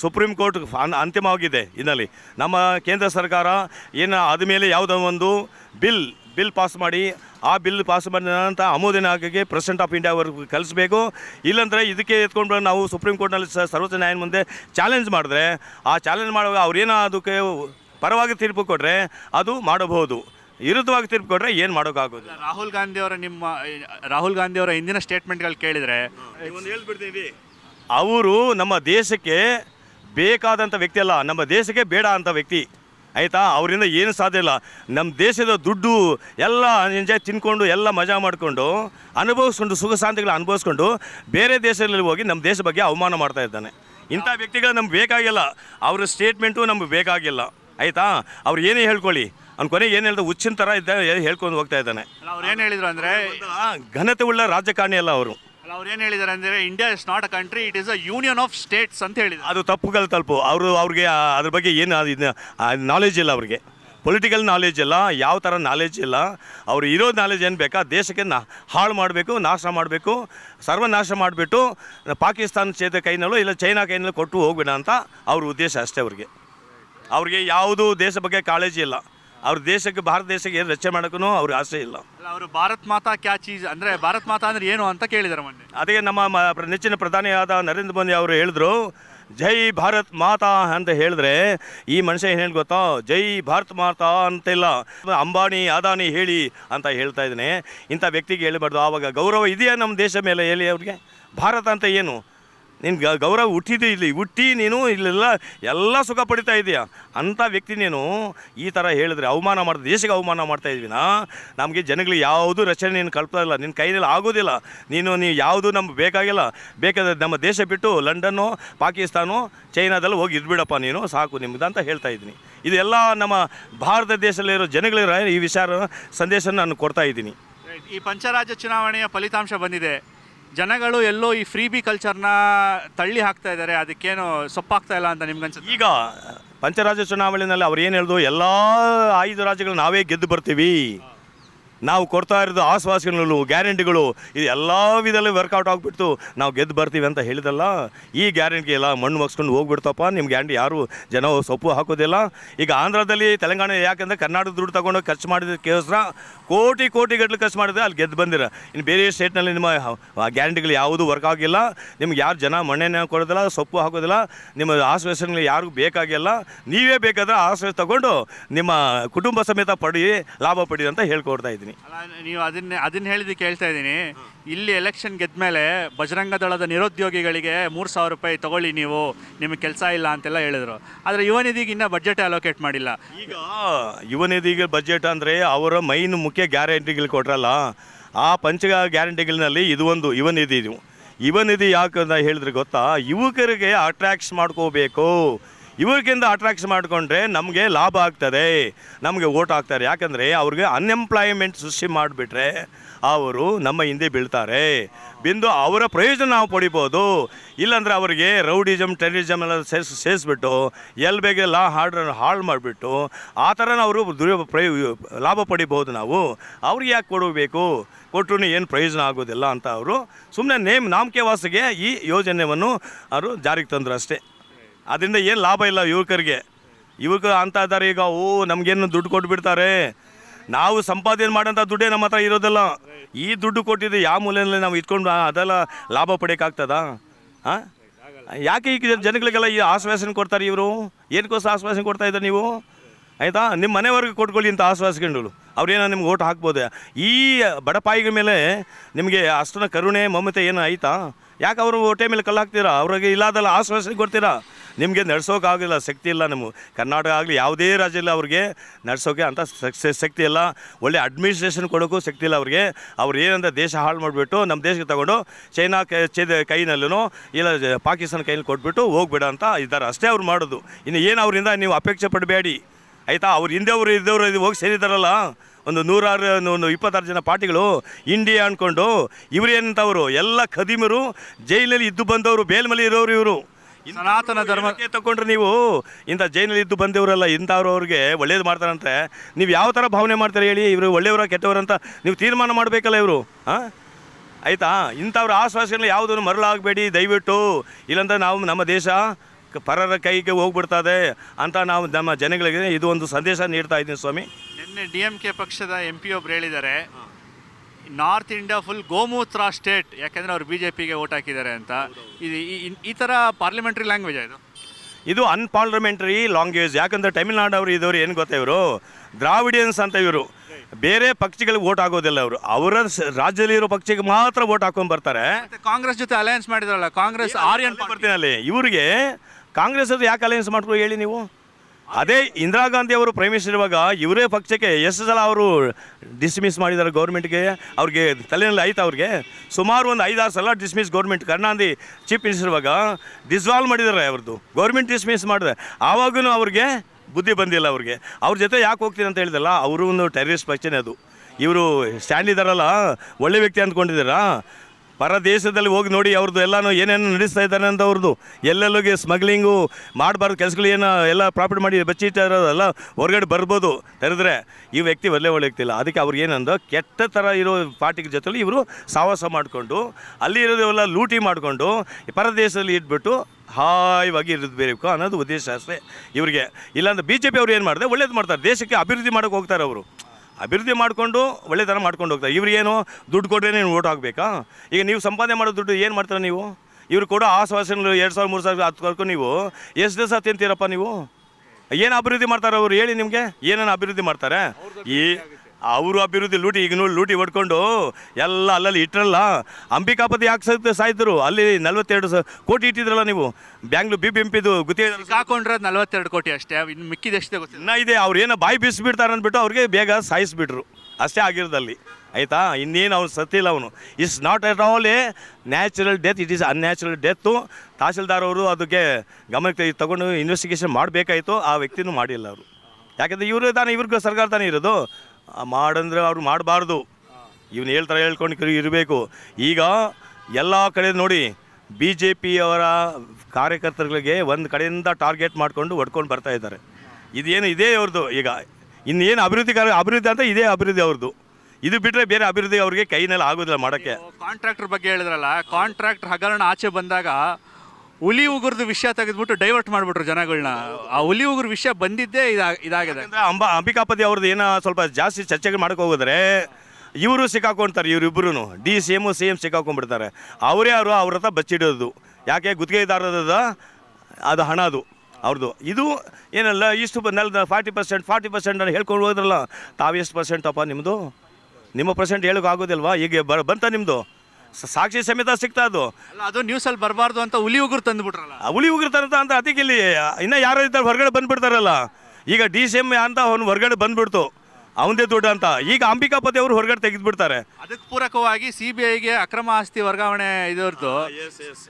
ಸುಪ್ರೀಂ ಕೋರ್ಟ್ ಅಂತಿಮವಾಗಿದೆ ಇದರಲ್ಲಿ ನಮ್ಮ ಕೇಂದ್ರ ಸರ್ಕಾರ ಏನು ಆದಮೇಲೆ ಯಾವುದೋ ಒಂದು ಬಿಲ್ ಬಿಲ್ ಪಾಸ್ ಮಾಡಿ ಆ ಬಿಲ್ ಪಾಸ್ ಮಾಡಿದಂಥ ಆಮೋದನೆ ಆಗೋಕ್ಕೆ ಪ್ರೆಸಿಡೆಂಟ್ ಆಫ್ ಇಂಡಿಯಾ ಕಲಿಸಬೇಕು ಕಲಿಸ್ಬೇಕು ಇಲ್ಲಾಂದರೆ ಇದಕ್ಕೆ ಎತ್ಕೊಂಡು ನಾವು ಸುಪ್ರೀಂ ಕೋರ್ಟ್ನಲ್ಲಿ ಸರ್ವೋಚ್ಚ ನ್ಯಾಯ ಮುಂದೆ ಚಾಲೆಂಜ್ ಮಾಡಿದ್ರೆ ಆ ಚಾಲೆಂಜ್ ಮಾಡುವಾಗ ಅವ್ರೇನೋ ಅದಕ್ಕೆ ಪರವಾಗಿ ತೀರ್ಪು ಕೊಟ್ಟರೆ ಅದು ಮಾಡಬಹುದು. ವಿರುದ್ಧವಾಗಿ ತೀರ್ಪು ಕೊಟ್ಟರೆ ಏನು ಮಾಡೋಕ್ಕಾಗೋದು? ರಾಹುಲ್ ಗಾಂಧಿ ಅವರ ನಿಮ್ಮ ರಾಹುಲ್ ಗಾಂಧಿ ಅವರ ಹಿಂದಿನ ಸ್ಟೇಟ್ಮೆಂಟ್ಗಳು ಕೇಳಿದರೆ ಒಂದು ಹೇಳ್ಬಿಡ್ತೀವಿ ಅವರು ನಮ್ಮ ದೇಶಕ್ಕೆ ಬೇಕಾದಂಥ ವ್ಯಕ್ತಿ ಅಲ್ಲ ನಮ್ಮ ದೇಶಕ್ಕೆ ಬೇಡ ಅಂತ ವ್ಯಕ್ತಿ. ಆಯಿತಾ? ಅವರಿಂದ ಏನು ಸಾಧ್ಯ ಇಲ್ಲ. ನಮ್ಮ ದೇಶದ ದುಡ್ಡು ಎಲ್ಲ ಎಂಜಾಯ್ ತಿನ್ಕೊಂಡು ಎಲ್ಲ ಮಜಾ ಮಾಡಿಕೊಂಡು ಅನುಭವಿಸ್ಕೊಂಡು ಸುಖ ಶಾಂತಿಗಳು ಅನುಭವಿಸ್ಕೊಂಡು ಬೇರೆ ದೇಶದಲ್ಲಿ ಹೋಗಿ ನಮ್ಮ ದೇಶ ಬಗ್ಗೆ ಅವಮಾನ ಮಾಡ್ತಾ ಇದ್ದಾನೆ. ಇಂಥ ವ್ಯಕ್ತಿಗಳು ನಮ್ಗೆ ಬೇಕಾಗಿಲ್ಲ. ಅವ್ರ ಸ್ಟೇಟ್ಮೆಂಟು ನಮ್ಗೆ ಬೇಕಾಗಿಲ್ಲ. ಆಯಿತಾ? ಅವ್ರು ಏನೇ ಹೇಳ್ಕೊಳ್ಳಿ. ಅವ್ನ ಕೊನೆಗೆ ಏನು ಹೇಳಿದ್ರು ಹುಚ್ಚಿನ ಥರ ಇದ್ದ ಹೇಳ್ಕೊಂಡು ಹೋಗ್ತಾ ಇದ್ದಾನೆ. ಅವ್ರು ಏನು ಹೇಳಿದ್ರು ಅಂದರೆ ಘನತೆ ಉಳ್ಳ ರಾಜಕಾರಣಿ ಅಲ್ಲ ಅವರು. ಅಲ್ಲ, ಅವ್ರು ಏನು ಹೇಳಿದ್ದಾರೆ ಅಂದರೆ India is not a country it is a union of states ಅಂತ ಹೇಳಿದ್ರು. ಅದು ತಪ್ಪುಗಳು ತಲುಪು. ಅವರು, ಅವ್ರಿಗೆ ಅದ್ರ ಬಗ್ಗೆ ಏನು ನಾಲೆಜ್ ಇಲ್ಲ ಅವ್ರಿಗೆ. ಪೊಲಿಟಿಕಲ್ ನಾಲೆಜ್ ಇಲ್ಲ, ಯಾವ ಥರ ನಾಲೆಜ್ ಇಲ್ಲ. ಅವ್ರು ಇರೋ ನಾಲೆಜ್ ಏನು ಬೇಕಾ? ದೇಶಕ್ಕೆ ನಾ, ಹಾಳು ಮಾಡಬೇಕು, ನಾಶ ಮಾಡಬೇಕು, ಸರ್ವನಾಶ ಮಾಡಿಬಿಟ್ಟು, ಪಾಕಿಸ್ತಾನ ಚೇತ ಕೈನಲ್ಲೋ ಇಲ್ಲ ಚೈನಾ ಕೈನಲ್ಲೋ ಕೊಟ್ಟು ಹೋಗ್ಬೇಡ ಅಂತ ಅವ್ರ ಉದ್ದೇಶ ಅಷ್ಟೇ ಅವ್ರಿಗೆ. ಅವ್ರಿಗೆ ಯಾವುದೂ ದೇಶ ಬಗ್ಗೆ ಕಾಳಜಿ ಇಲ್ಲ. ಅವ್ರ ದೇಶಕ್ಕೆ ಭಾರತ ದೇಶಕ್ಕೆ ಏನು ರಕ್ಷಣೆ ಮಾಡೋಕ್ಕೂ ಅವ್ರಿಗೆ ಆಸೆ ಇಲ್ಲ. ಅಲ್ಲ ಅವರು ಭಾರತ್ ಮಾತಾ ಕ್ಯಾ ಚೀಸ್ ಅಂದ್ರೆ ಭಾರತ್ ಮಾತಾ ಅಂದ್ರೆ ಏನು ಅಂತ ಕೇಳಿದಾರೆ ಮೊನ್ನೆ. ಅದೇ ನಮ್ಮ ಮ- ಪ್ರ- ನೆಚ್ಚಿನ ಪ್ರಧಾನಿಯಾದ ನರೇಂದ್ರ ಮೋದಿ ಅವರು ಹೇಳಿದ್ರು ಜೈ ಭಾರತ್ ಮಾತಾ ಅಂತ ಹೇಳಿದ್ರೆ ಈ ಮನುಷ್ಯ ಏನು ಹೇಳಿ ಗೊತ್ತಾ? ಜೈ ಭಾರತ್ ಮಾತಾ ಅಂತಿಲ್ಲ ಅಂಬಾನಿ ಅದಾನಿ ಹೇಳಿ ಅಂತ ಹೇಳ್ತಾ ಇದ್ದಾನೆ. ಇಂಥ ವ್ಯಕ್ತಿಗೆ ಹೇಳಬಾರ್ದು. ಆವಾಗ ಗೌರವ ಇದೆಯಾ ನಮ್ಮ ದೇಶ ಮೇಲೆ ಹೇಳಿ ಅವ್ರಿಗೆ? ಭಾರತ ಅಂತ ಏನು? ನಿನ್ನ ಗ, ಗೌರವ ಹುಟ್ಟಿದೆ ಇಲ್ಲಿ. ಹುಟ್ಟಿ ನೀನು ಇಲ್ಲೆಲ್ಲ ಎಲ್ಲ ಸುಖ ಪಡಿತಾ ಇದೆಯಾ. ಅಂಥ ವ್ಯಕ್ತಿ ನೀನು ಈ ಥರ ಹೇಳಿದ್ರೆ ಅವಮಾನ ಮಾಡ್ತಾ ದೇಶಕ್ಕೆ ಅವಮಾನ ಮಾಡ್ತಾ ಇದ್ವಿನಾ ನಮಗೆ ಜನಗಳಿಗೆ ಯಾವುದು ರಚನೆ ನೀನು ಕಲ್ಪ್ತಾ ಇಲ್ಲ. ನಿನ್ನ ಕೈಯಲ್ಲಿ ಆಗೋದಿಲ್ಲ. ನೀನು ನೀವು ಯಾವುದು ನಮ್ಗೆ ಬೇಕಾಗಿಲ್ಲ. ಬೇಕಾದ್ರೆ ನಮ್ಮ ದೇಶ ಬಿಟ್ಟು ಲಂಡನ್ನು, ಪಾಕಿಸ್ತಾನು, ಚೈನಾದಲ್ಲಿ ಹೋಗಿ ಇದ್ಬಿಡಪ್ಪ ನೀನು. ಸಾಕು ನಿಮ್ದು ಅಂತ ಹೇಳ್ತಾ ಇದ್ದೀನಿ. ಇದೆಲ್ಲ ನಮ್ಮ ಭಾರತ ದೇಶದಲ್ಲಿರೋ ಜನಗಳಿರೋ ಈ ವಿಚಾರ ಸಂದೇಶ ನಾನು ಕೊಡ್ತಾ ಇದ್ದೀನಿ. ಈ ಪಂಚರಾಜ್ಯ ಚುನಾವಣೆಯ ಫಲಿತಾಂಶ ಬಂದಿದೆ. ಜನಗಳು ಎಲ್ಲೋ ಈ ಫ್ರೀ ಬಿ ಕಲ್ಚರ್ನ ತಳ್ಳಿ ಹಾಕ್ತಾ ಇದ್ದಾರೆ, ಅದಕ್ಕೇನು ಸೊಪ್ಪಾಗ್ತಾ ಇಲ್ಲ ಅಂತ ನಿಮ್ಗೆ ಅನ್ಸುತ್ತೆ ಈಗ ಪಂಚರಾಜ್ಯ ಚುನಾವಣೆಯಲ್ಲಿ ಅವ್ರು ಏನು ಹೇಳ್ದು, ಎಲ್ಲ ಐದು ರಾಜ್ಯಗಳು ನಾವೇ ಗೆದ್ದು ಬರ್ತೀವಿ. ನಾವು ಕೊಡ್ತಾ ಇರೋದು ಆಶ್ವಾಸನೆಗಳು, ಗ್ಯಾರಂಟಿಗಳು, ಇದು ಎಲ್ಲ ವಿಧದಲ್ಲಿ ವರ್ಕೌಟ್ ಆಗಿಬಿಡ್ತು. ನಾವು ಗೆದ್ದು ಬರ್ತೀವಿ ಅಂತ ಹೇಳಿದಲ್ಲ, ಈ ಗ್ಯಾರಂಟಿ ಎಲ್ಲ ಮಣ್ಣು ಮಗ್ಸ್ಕೊಂಡು ಹೋಗ್ಬಿಡ್ತಪ್ಪ. ನಿಮ್ಮ ಗ್ಯಾರಂಟಿ ಯಾರು ಜನ ಸೊಪ್ಪು ಹಾಕೋದಿಲ್ಲ. ಈಗ ಆಂಧ್ರದಲ್ಲಿ ತೆಲಂಗಾಣ ಯಾಕಂದರೆ ಕರ್ನಾಟಕ ದುಡ್ಡು ತಗೊಂಡು ಖರ್ಚು ಕೇಸ್ರ ಕೋಟಿ ಕೋಟಿ ಗಟ್ಟಲೆ ಖರ್ಚು ಮಾಡಿದ್ರೆ ಅಲ್ಲಿ ಗೆದ್ದು ಬಂದಿರ. ಇನ್ನು ಬೇರೆ ಸ್ಟೇಟ್ನಲ್ಲಿ ನಿಮ್ಮ ಗ್ಯಾರಂಟಿಗಳು ಯಾವುದೂ ವರ್ಕ್ ಆಗಿಲ್ಲ. ನಿಮ್ಗೆ ಯಾರು ಜನ ಮಣ್ಣೆನ ಕೊಡೋದಿಲ್ಲ, ಸೊಪ್ಪು ಹಾಕೋದಿಲ್ಲ, ನಿಮ್ಮ ಆಶ್ವಾಸನೆಗಳು ಯಾರಿಗೂ ಬೇಕಾಗಿಲ್ಲ. ನೀವೇ ಬೇಕಾದ್ರೆ ಆಶ್ವಾಸ ತಗೊಂಡು ನಿಮ್ಮ ಕುಟುಂಬ ಸಮೇತ ಪಡಿ, ಲಾಭ ಪಡಿ ಅಂತ ಹೇಳ್ಕೊಡ್ತಾ ಇದ್ದೀನಿ. ಅಲ್ಲ ನೀವು ಅದನ್ನೇ ಅದನ್ನ ಹೇಳಿದ್ದು ಕೇಳ್ತಾ ಇದ್ದೀನಿ. ಇಲ್ಲಿ ಎಲೆಕ್ಷನ್ ಗೆದ್ಮೇಲೆ ಬಜರಂಗ ದಳದ ನಿರುದ್ಯೋಗಿಗಳಿಗೆ ಮೂರು ಸಾವಿರ ರೂಪಾಯಿ ತಗೊಳ್ಳಿ ನೀವು ನಿಮಗೆ ಕೆಲಸ ಇಲ್ಲ ಅಂತೆಲ್ಲ ಹೇಳಿದ್ರು. ಆದರೆ ಯುವನಿಧಿಗೆ ಇನ್ನೂ ಬಜೆಟ್ ಅಲೋಕೇಟ್ ಮಾಡಿಲ್ಲ. ಈಗ ಯುವನಿಧಿಗೆ ಬಜೆಟ್ ಅಂದರೆ ಅವರ ಮೈನ್ ಮುಖ್ಯ ಗ್ಯಾರಂಟಿಗಳು ಕೊಟ್ರಲ್ಲ ಆ ಪಂಚ ಗ್ಯಾರಂಟಿಗಳಲ್ಲಿ ಇದು ಒಂದು ಯುವ ನಿಧಿ ಇದು. ಯುವ ನಿಧಿ ಯಾಕೆ ಅಂತ ಹೇಳಿದ್ರೆ ಗೊತ್ತಾ ಯುವಕರಿಗೆ ಅಟ್ರಾಕ್ಟ್ಸ್ ಮಾಡ್ಕೋಬೇಕು. ಯುವಕಿಂದ ಅಟ್ರಾಕ್ಷನ್ ಮಾಡಿಕೊಂಡ್ರೆ ನಮಗೆ ಲಾಭ ಆಗ್ತದೆ. ನಮಗೆ ಓಟ್ ಹಾಕ್ತಾರೆ ಯಾಕಂದರೆ ಅವ್ರಿಗೆ ಅನ್ಎಂಪ್ಲಾಯ್ಮೆಂಟ್ ಸೃಷ್ಟಿ ಮಾಡಿಬಿಟ್ರೆ ಅವರು ನಮ್ಮ ಹಿಂದೆ ಬೀಳ್ತಾರೆ. ಬಿಂದು ಅವರ ಪ್ರಯೋಜನ ನಾವು ಪಡಿಬೋದು. ಇಲ್ಲಾಂದರೆ ಅವರಿಗೆ ರೌಡಿಸಮ್ ಟೆರರಿಸಮ್ ಎಲ್ಲ ಸೇರ್ಸ್, ಸೇರಿಸ್ಬಿಟ್ಟು ಎಲ್ಲಿ ಬೇಗ ಲಾ ಹಾರ್ಡ್ರನ್ನು ಹಾಳು ಮಾಡಿಬಿಟ್ಟು ಆ ಥರ ಅವರು ದುರ್ಯ, ಪ್ರಯೋ, ಲಾಭ ಪಡಿಬೋದು ನಾವು. ಅವ್ರಿಗೆ ಯಾಕೆ ಕೊಡಬೇಕು ಕೊಟ್ಟರು ಏನು ಪ್ರಯೋಜನ ಆಗೋದಿಲ್ಲ ಅಂತ ಅವರು ಸುಮ್ಮನೆ ನೇಮ್ ನಾಮಕೆ ವಾಸಿಗೆ ಈ ಯೋಜನೆಯನ್ನು ಅವರು ಜಾರಿಗೆ ತಂದರು ಅಷ್ಟೇ. ಅದರಿಂದ ಏನು ಲಾಭ ಇಲ್ಲ ಯುವಕರಿಗೆ. ಯುವಕ ಅಂತ ಇದ್ದಾರೆ ಈಗ, ಓ, ನಮಗೇನು ದುಡ್ಡು ಕೊಟ್ಟುಬಿಡ್ತಾರೆ ನಾವು ಸಂಪಾದನೆ ಮಾಡೋಂಥ ದುಡ್ಡೇ ನಮ್ಮ ಹತ್ರ ಇರೋದಿಲ್ಲ. ಈ ದುಡ್ಡು ಕೊಟ್ಟಿದ್ದು ಯಾವ ಮೂಲೆಯಲ್ಲಿ ನಾವು ಇಟ್ಕೊಂಡು ಅದೆಲ್ಲ ಲಾಭ ಪಡೆಯೋಕ್ಕಾಗ್ತದಾ ಹಾಂ? ಯಾಕೆ ಈಗ ಜನಗಳಿಗೆಲ್ಲ ಈ ಆಶ್ವಾಸನೆ ಕೊಡ್ತಾರೆ ಇವರು? ಏನಕ್ಕೋಸ್ಕರ ಆಶ್ವಾಸನೆ ಕೊಡ್ತಾ ಇದ್ದಾರೆ ನೀವು? ಆಯಿತಾ? ನಿಮ್ಮ ಮನೆವರೆಗೆ ಕೊಟ್ಕೊಳ್ಳಿ ಅಂತ ಆಶ್ವಾಸಗಂಡಳು ಅವ್ರೇನೋ ನಿಮ್ಗೆ ಓಟ್ ಹಾಕ್ಬೋದು? ಈ ಬಡಪಾಯಿಗಳ ಮೇಲೆ ನಿಮಗೆ ಅಷ್ಟನ ಕರುಣೆ, ಮಮತೆ ಏನೋ ಆಯ್ತಾ ಯಾಕೆ ಅವರು ಹೊಟ್ಟೆ ಮೇಲೆ ಕಲ್ಲು ಹಾಕ್ತೀರಾ ಅವ್ರಿಗೆ ಇಲ್ಲದಲ್ಲ ಆಶ್ವಾಸನೆ ಕೊಡ್ತೀರಾ? ನಿಮಗೆ ನಡ್ಸೋಕ್ಕಾಗಿಲ್ಲ ಶಕ್ತಿ ಇಲ್ಲ ನಮ್ಮ ಕರ್ನಾಟಕ ಆಗಲಿ, ಯಾವುದೇ ರಾಜ್ಯದಲ್ಲಿ ಅವ್ರಿಗೆ ನಡೆಸೋಕೆ ಅಂತ ಶಕ್ತಿ ಇಲ್ಲ. ಒಳ್ಳೆ ಅಡ್ಮಿನಿಸ್ಟ್ರೇಷನ್ ಕೊಡೋಕ್ಕೂ ಶಕ್ತಿ ಇಲ್ಲ ಅವ್ರಿಗೆ. ಅವ್ರು ಏನಂತ ದೇಶ ಹಾಳು ಮಾಡಿಬಿಟ್ಟು ನಮ್ಮ ದೇಶಕ್ಕೆ ತಗೊಂಡು ಚೈನಾ ಕೈನಲ್ಲೂ ಇಲ್ಲ, ಪಾಕಿಸ್ತಾನ ಕೈಯಲ್ಲಿ ಕೊಟ್ಬಿಟ್ಟು ಹೋಗ್ಬೇಡ ಅಂತ ಇದ್ದಾರೆ. ಅಷ್ಟೇ ಅವ್ರು ಮಾಡೋದು. ಇನ್ನು ಏನು ಅವರಿಂದ ನೀವು ಅಪೇಕ್ಷೆ ಪಡಬೇಡಿ? ಆಯಿತಾ? ಅವ್ರು ಹಿಂದೆ ಅವರು ಇದ್ದವರು ಇದು ಹೋಗಿ ಸೇರಿದಾರಲ್ಲ. ಒಂದು ನೂರಾರು ಒಂದು ಇಪ್ಪತ್ತಾರು ಜನ ಪಾರ್ಟಿಗಳು ಇಂಡಿಯಾ ಅಂದ್ಕೊಂಡು ಇವರು ಏನಂತವರು? ಎಲ್ಲ ಖದೀಮರು ಜೈಲಲ್ಲಿ ಇದ್ದು ಬಂದವರು ಬೇಲ್ಮಲಿ ಇರೋರು ಇವರು. ಸನಾತನ ಧರ್ಮಕ್ಕೆ ತಗೊಂಡ್ರೆ ನೀವು? ಇಂಥ ಜೈನಲ್ಲಿ ಇದ್ದು ಬಂದವರೆಲ್ಲ ಇಂಥವ್ರು ಅವ್ರಿಗೆ ಒಳ್ಳೇದು ಮಾಡ್ತಾರಂತೆ. ನೀವು ಯಾವ ಥರ ಭಾವನೆ ಮಾಡ್ತಾರೆ ಹೇಳಿ? ಇವರು ಒಳ್ಳೆಯವರ ಕೆಟ್ಟವರಂತ ನೀವು ತೀರ್ಮಾನ ಮಾಡಬೇಕಲ್ಲ ಇವರು ಹಾಂ ಆಯಿತಾ? ಇಂಥವ್ರ ಆಶ್ವಾಸನೆ ಯಾವುದನ್ನು ಮರಳಾಗಬೇಡಿ ದಯವಿಟ್ಟು. ಇಲ್ಲಾಂದ್ರೆ ನಾವು ನಮ್ಮ ದೇಶ ಪರರ ಕೈಗೆ ಹೋಗ್ಬಿಡ್ತದೆ ಅಂತ ನಾವು ನಮ್ಮ ಜನಗಳಿಗೆ ಇದು ಒಂದು ಸಂದೇಶ ನೀಡ್ತಾ ಇದ್ದೀನಿ ಸ್ವಾಮಿ. ನಿನ್ನೆ ಡಿ ಎಂ ಕೆ ಪಕ್ಷದ ಎಂ ಪಿ ಒಬ್ರು ಹೇಳಿದ್ದಾರೆ ನಾರ್ತ್ ಇಂಡಿಯಾ ಫುಲ್ ಗೋಮೂತ್ರ ಸ್ಟೇಟ್ ಯಾಕೆಂದ್ರೆ ಅವ್ರು ಬಿ ಜೆ ಪಿಗೆ ಓಟ್ ಹಾಕಿದ್ದಾರೆ ಅಂತ. ಇದು ಈ- ಈ- ಥರ ಪಾರ್ಲಿಮೆಂಟ್ರಿ ಲ್ಯಾಂಗ್ವೇಜ್ ಇದು? ಇದು ಅನ್ಪಾರ್ಲಿಮೆಂಟರಿ ಲಾಂಗ್ವೇಜ್ ಯಾಕಂದ್ರೆ ತಮಿಳ್ನಾಡು ಅವರು ಇದವರು ಏನು ಗೊತ್ತಾ ಇವರು? ದ್ರಾವಿಡಿಯನ್ಸ್ ಅಂತ ಇವರು. ಬೇರೆ ಪಕ್ಷಗಳಿಗೆ ಓಟ್ ಆಗೋದಿಲ್ಲ ಅವರು. ಅವರ ಸ- ರಾಜ್ಯದಲ್ಲಿರೋ ಪಕ್ಷಕ್ಕೆ ಮಾತ್ರ ಓಟ್ ಹಾಕೊಂಡು ಬರ್ತಾರೆ. ಮತ್ತೆ ಕಾಂಗ್ರೆಸ್ ಜೊತೆ ಅಲಯನ್ಸ್ ಮಾಡಿದ್ರಲ್ಲ ಕಾಂಗ್ರೆಸ್ ಆರ್ಯನ್ ಬರ್ತೀನಿ ಅಲ್ಲಿ. ಇವರಿಗೆ ಕಾಂಗ್ರೆಸ್ ಅದು ಯಾಕೆ ಅಲಯನ್ಸ್ ಮಾಡ್ಕೊ ಹೇಳಿ ನೀವು? ಅದೇ ಇಂದಿರಾ ಗಾಂಧಿ ಅವರು ಪ್ರೈಮ್ ಮಿನಿಸ್ಟರ್ ಇರುವಾಗ ಇವರೇ ಪಕ್ಷಕ್ಕೆ ಎಷ್ಟು ಸಲ ಅವರು ಡಿಸ್ಮಿಸ್ ಮಾಡಿದ್ದಾರೆ ಗೌರ್ಮೆಂಟ್ಗೆ ಅವ್ರಿಗೆ ತಲೆಯಲ್ಲಿ ಆಯ್ತು ಅವ್ರಿಗೆ? ಸುಮಾರು ಒಂದು ಐದಾರು ಸಲ dismiss government Karunanidhi chief minister ಇರುವಾಗ ಡಿಸ್ವಾಲ್ವ್ ಮಾಡಿದ್ದಾರೆ ಅವ್ರದ್ದು ಗೌರ್ಮೆಂಟ್ ಡಿಸ್ಮಿಸ್ ಮಾಡಿದೆ. ಆವಾಗೂ ಅವ್ರಿಗೆ ಬುದ್ಧಿ ಬಂದಿಲ್ಲ ಅವ್ರಿಗೆ. ಅವ್ರ ಜೊತೆ ಯಾಕೆ ಹೋಗ್ತೀನಿ ಅಂತ ಹೇಳಿದಲ್ಲ, ಅವರು ಒಂದು ಟೆರರಿಸ್ಟ್ ಪಕ್ಷನೇ ಅದು. ಇವರು ಸ್ಟ್ಯಾಂಡ್ ಇದ್ದಾರಲ್ಲ, ಒಳ್ಳೆ ವ್ಯಕ್ತಿ ಅಂದ್ಕೊಂಡಿದ್ದೀರಾ? ಪರ ದೇಶದಲ್ಲಿ ಹೋಗಿ ನೋಡಿ ಅವ್ರದ್ದು ಎಲ್ಲಾನು ಏನೇನು ನಡೆಸ್ತಾ ಇದ್ದಾನೆ ಅಂತ ಅವ್ರದ್ದು. ಎಲ್ಲೆಲ್ಲೋಗಿ ಸ್ಮಗ್ಲಿಂಗು ಮಾಡಬಾರ್ದು ಕೆಲಸಗಳು ಏನು ಎಲ್ಲ ಪ್ರಾಫಿಟ್ ಮಾಡಿ ಬಚ್ಚಿಟ್ಟಿರೋದೆಲ್ಲ ಹೊರಗಡೆ ಬರ್ಬೋದು. ತೆರೆದ್ರೆ ಈ ವ್ಯಕ್ತಿ ಒಳ್ಳೆ ವ್ಯಕ್ತಿ ಇಲ್ಲ. ಅದಕ್ಕೆ ಅವ್ರಿಗೆ ಏನಂದು, ಕೆಟ್ಟ ಥರ ಇರೋ ಪಾರ್ಟಿಗಳ ಜೊತೆಲಿ ಇವರು ಸಾವಾಸ ಮಾಡಿಕೊಂಡು, ಅಲ್ಲಿ ಇರೋದೆಲ್ಲ ಲೂಟಿ ಮಾಡಿಕೊಂಡು ಪರದೇಶದಲ್ಲಿ ಇಟ್ಬಿಟ್ಟು ಹಾಯವಾಗಿ ಇರಬೇಕು ಅನ್ನೋದು ಉದ್ದೇಶ ಅಷ್ಟೇ ಇವರಿಗೆ. ಇಲ್ಲಾಂದ್ರೆ ಬಿ ಜೆ ಪಿ ಅವ್ರು ಏನು ಮಾಡಿದೆ, ಒಳ್ಳೇದು ಮಾಡ್ತಾರೆ. ದೇಶಕ್ಕೆ ಅಭಿವೃದ್ಧಿ ಮಾಡೋಕೆ ಹೋಗ್ತಾರೆ ಅವರು. ಅಭಿವೃದ್ಧಿ ಮಾಡಿಕೊಂಡು ಥರ ಮಾಡ್ಕೊಂಡು ಹೋಗ್ತಾರೆ. ಏನು ದುಡ್ಡು ಕೊಟ್ಟರೆ ನೀವು ಓಟ್ ಹಾಕಬೇಕಾ? ಈಗ ನೀವು ಸಂಪಾದನೆ ಮಾಡೋ ದುಡ್ಡು ಏನು ಮಾಡ್ತಾರೆ ನೀವು? ಇವರು ಕೂಡ ಆಶ್ವಾಸನೆಗಳು ಎರಡು ಸಾವಿರ, ಮೂರು ಸಾವಿರ, ಹತ್ತು ನೀವು ಎಷ್ಟು ದಿವಸ ತಿಂತೀರಪ್ಪ ನೀವು? ಏನು ಅಭಿವೃದ್ಧಿ ಮಾಡ್ತಾರೆ ಅವರು ಹೇಳಿ ನಿಮಗೆ? ಏನೇನು ಅಭಿವೃದ್ಧಿ ಮಾಡ್ತಾರೆ? ಈ ಅವರು ಅಭಿವೃದ್ಧಿ ಲೂಟಿ ಈಗ ನೋಡಿ ಲೂಟಿ ಹೊಡ್ಕೊಂಡು ಎಲ್ಲ ಅಲ್ಲಲ್ಲಿ ಇಟ್ಟರಲ್ಲ ಅಂಬಿಕಾಪತಿ ಯಾಕೆ ಸಹಿತ ಸಾಯ್ತರು? ಅಲ್ಲಿ ನಲ್ವತ್ತೆರಡು ಸ ಕೋಟಿ ಇಟ್ಟಿದ್ರಲ್ಲ ನೀವು. ಬ್ಯಾಂಗ್ಳೂರ್ ಬಿ ಬಿ ಎಂ ಪಿದು ಗುತ್ತಿಗೆ ಹಾಕೊಂಡ್ರೆ ನಲ್ವತ್ತೆರಡು ಕೋಟಿ ಅಷ್ಟೇ ಇನ್ನು ಮಿಕ್ಕಿದೆಷ್ಟೇ ಗೊತ್ತಿಲ್ಲ. ಇನ್ನ ಇದೆ ಅವ್ರು ಏನೋ ಬಾಯಿ ಬೀಸಿಬಿಡ್ತಾರೆ ಅಂದ್ಬಿಟ್ಟು ಅವ್ರಿಗೆ ಬೇಗ ಸಾಯಿಸ್ಬಿಟ್ರು. ಅಷ್ಟೇ ಆಗಿರೋದಲ್ಲಿ. ಆಯಿತಾ? ಇನ್ನೇನು ಅವ್ನು ಸತ್ತಿಲ್ಲ ಅವನು. It's not at all a natural death it is unnatural death tahsildar ಅವರು ಅದಕ್ಕೆ ಗಮನಕ್ಕೆ ತಗೊಂಡು ಇನ್ವೆಸ್ಟಿಗೇಷನ್ ಮಾಡಬೇಕಾಯಿತು ಆ ವ್ಯಕ್ತಿನೂ ಮಾಡಿಲ್ಲ ಅವರು. ಯಾಕಂದರೆ ಇವರು ತಾನೇ ಇವ್ರಿಗೂ ಸರ್ಕಾರ ತಾನೇ ಇರೋದು. ಮಾಡಂದ್ರೆ ಅವ್ರು ಮಾಡಬಾರ್ದು. ಇವನು ಹೇಳ್ತಾರೆ ಹೇಳ್ಕೊಂಡು ಇರಬೇಕು. ಈಗ ಎಲ್ಲ ಕಡೆ ನೋಡಿ ಬಿ ಜೆ ಪಿಯವರ ಕಾರ್ಯಕರ್ತರುಗಳಿಗೆ ಒಂದು ಕಡೆಯಿಂದ ಟಾರ್ಗೆಟ್ ಮಾಡಿಕೊಂಡು ಹೊಡ್ಕೊಂಡು ಬರ್ತಾ ಇದ್ದಾರೆ. ಇದೇನು ಇದೇ ಅವ್ರದ್ದು ಈಗ. ಇನ್ನೇನು ಅಭಿವೃದ್ಧಿ ಕಾರ್ಯ, ಅಭಿವೃದ್ಧಿ ಅಂತ ಇದೇ ಅಭಿವೃದ್ಧಿ ಅವ್ರದ್ದು ಇದು ಬಿಟ್ಟರೆ ಬೇರೆ ಅಭಿವೃದ್ಧಿ ಅವ್ರಿಗೆ ಕೈನಲ್ಲಿ ಆಗೋದಿಲ್ಲ ಮಾಡೋಕ್ಕೆ. ಕಾಂಟ್ರಾಕ್ಟರ್ ಬಗ್ಗೆ ಹೇಳಿದ್ರಲ್ಲ ಕಾಂಟ್ರಾಕ್ಟರ್ ಹಗರಣ ಆಚೆ ಬಂದಾಗ ಹುಲಿ ಉಗುರ್ದು ವಿಷಯ ತೆಗೆದ್ಬಿಟ್ಟು ಡೈವರ್ಟ್ ಮಾಡ್ಬಿಟ್ರು ಜನಗಳನ್ನ ಆ ಹುಲಿ ಉಗುರು ವಿಷಯ ಬಂದಿದ್ದೇ ಇದಾ, ಇದಾಗಿದೆ. ಅಂಬ ಅಂಬಿಕಾಪತಿ ಅವ್ರದ್ದು ಏನೋ ಸ್ವಲ್ಪ ಜಾಸ್ತಿ ಚರ್ಚೆಗೆ ಮಾಡಕ್ಕೆ ಹೋಗಿದ್ರೆ ಇವರು ಸಿಕ್ಕಾಕೊಂತಾರೆ ಇವರಿಬ್ಬರು D C M C M ಸಿಕ್ಕಾಕೊಂಡ್ಬಿಡ್ತಾರೆ. ಅವರೇ ಅವರು ಅವ್ರ ಹತ್ರ ಬಚ್ಚಿಡೋದು. ಯಾಕೆ ಗುತ್ತಿಗೆದಾರರದ ಅದು? ಹಣ ಅದು ಅವ್ರದ್ದು ಇದು ಏನಲ್ಲ, ಇಷ್ಟು ನೆಲದ ಫಾರ್ಟಿ ಪರ್ಸೆಂಟ್ ಫಾರ್ಟಿ ಪರ್ಸೆಂಟ್ ಅಂತ ಹೇಳ್ಕೊಂಡು ಹೋದ್ರಲ್ಲ ತಾವೆಷ್ಟು ಎಷ್ಟು ಪರ್ಸೆಂಟ್ ಅಪ್ಪ ನಿಮ್ಮದು ನಿಮ್ಮ ಪರ್ಸೆಂಟ್ ಹೇಳೋಕೆ ಆಗೋದಿಲ್ವಾ? ಈಗ ಬ, ಬಂತ ನಿಮ್ಮದು ಸಾಕ್ಷಿ ಸಮೇತ ಸಿಗ್ತಾ ಅದು. ಅಲ್ಲ ಅದು ನ್ಯೂಸಲ್ಲಿ ಬರಬಾರ್ದು ಅಂತ ಹುಲಿ ಉಗುರು ತಂದುಬಿಟ್ರಲ್ಲ. ಆ ಹುಲಿ ಉಗಿರ್ತಾರಂತ ಅಂತ ಅದಕ್ಕೆ ಇಲ್ಲಿ ಇನ್ನ ಯಾರೋ ಇದ್ದಾರೆ ಹೊರಗಡೆ ಬಂದ್ಬಿಡ್ತಾರಲ್ಲ. ಈಗ ಡಿ ಸಿ ಎಂ ಅಂತ ಅವ್ನು ಹೊರಗಡೆ ಬಂದ್ಬಿಡ್ತು. ಅವನದೇ ದುಡ್ಡು ಅಂತ. ಈಗ ಅಂಬಿಕಾಪತಿ ಅವರು ಹೊರಗಡೆ ತೆಗೆದ್ಬಿಡ್ತಾರೆ. ಅದಕ್ಕೆ ಪೂರಕವಾಗಿ ಸಿ ಬಿ ಐಗೆ ಅಕ್ರಮ ಆಸ್ತಿ ವರ್ಗಾವಣೆ ಇದರದ್ದು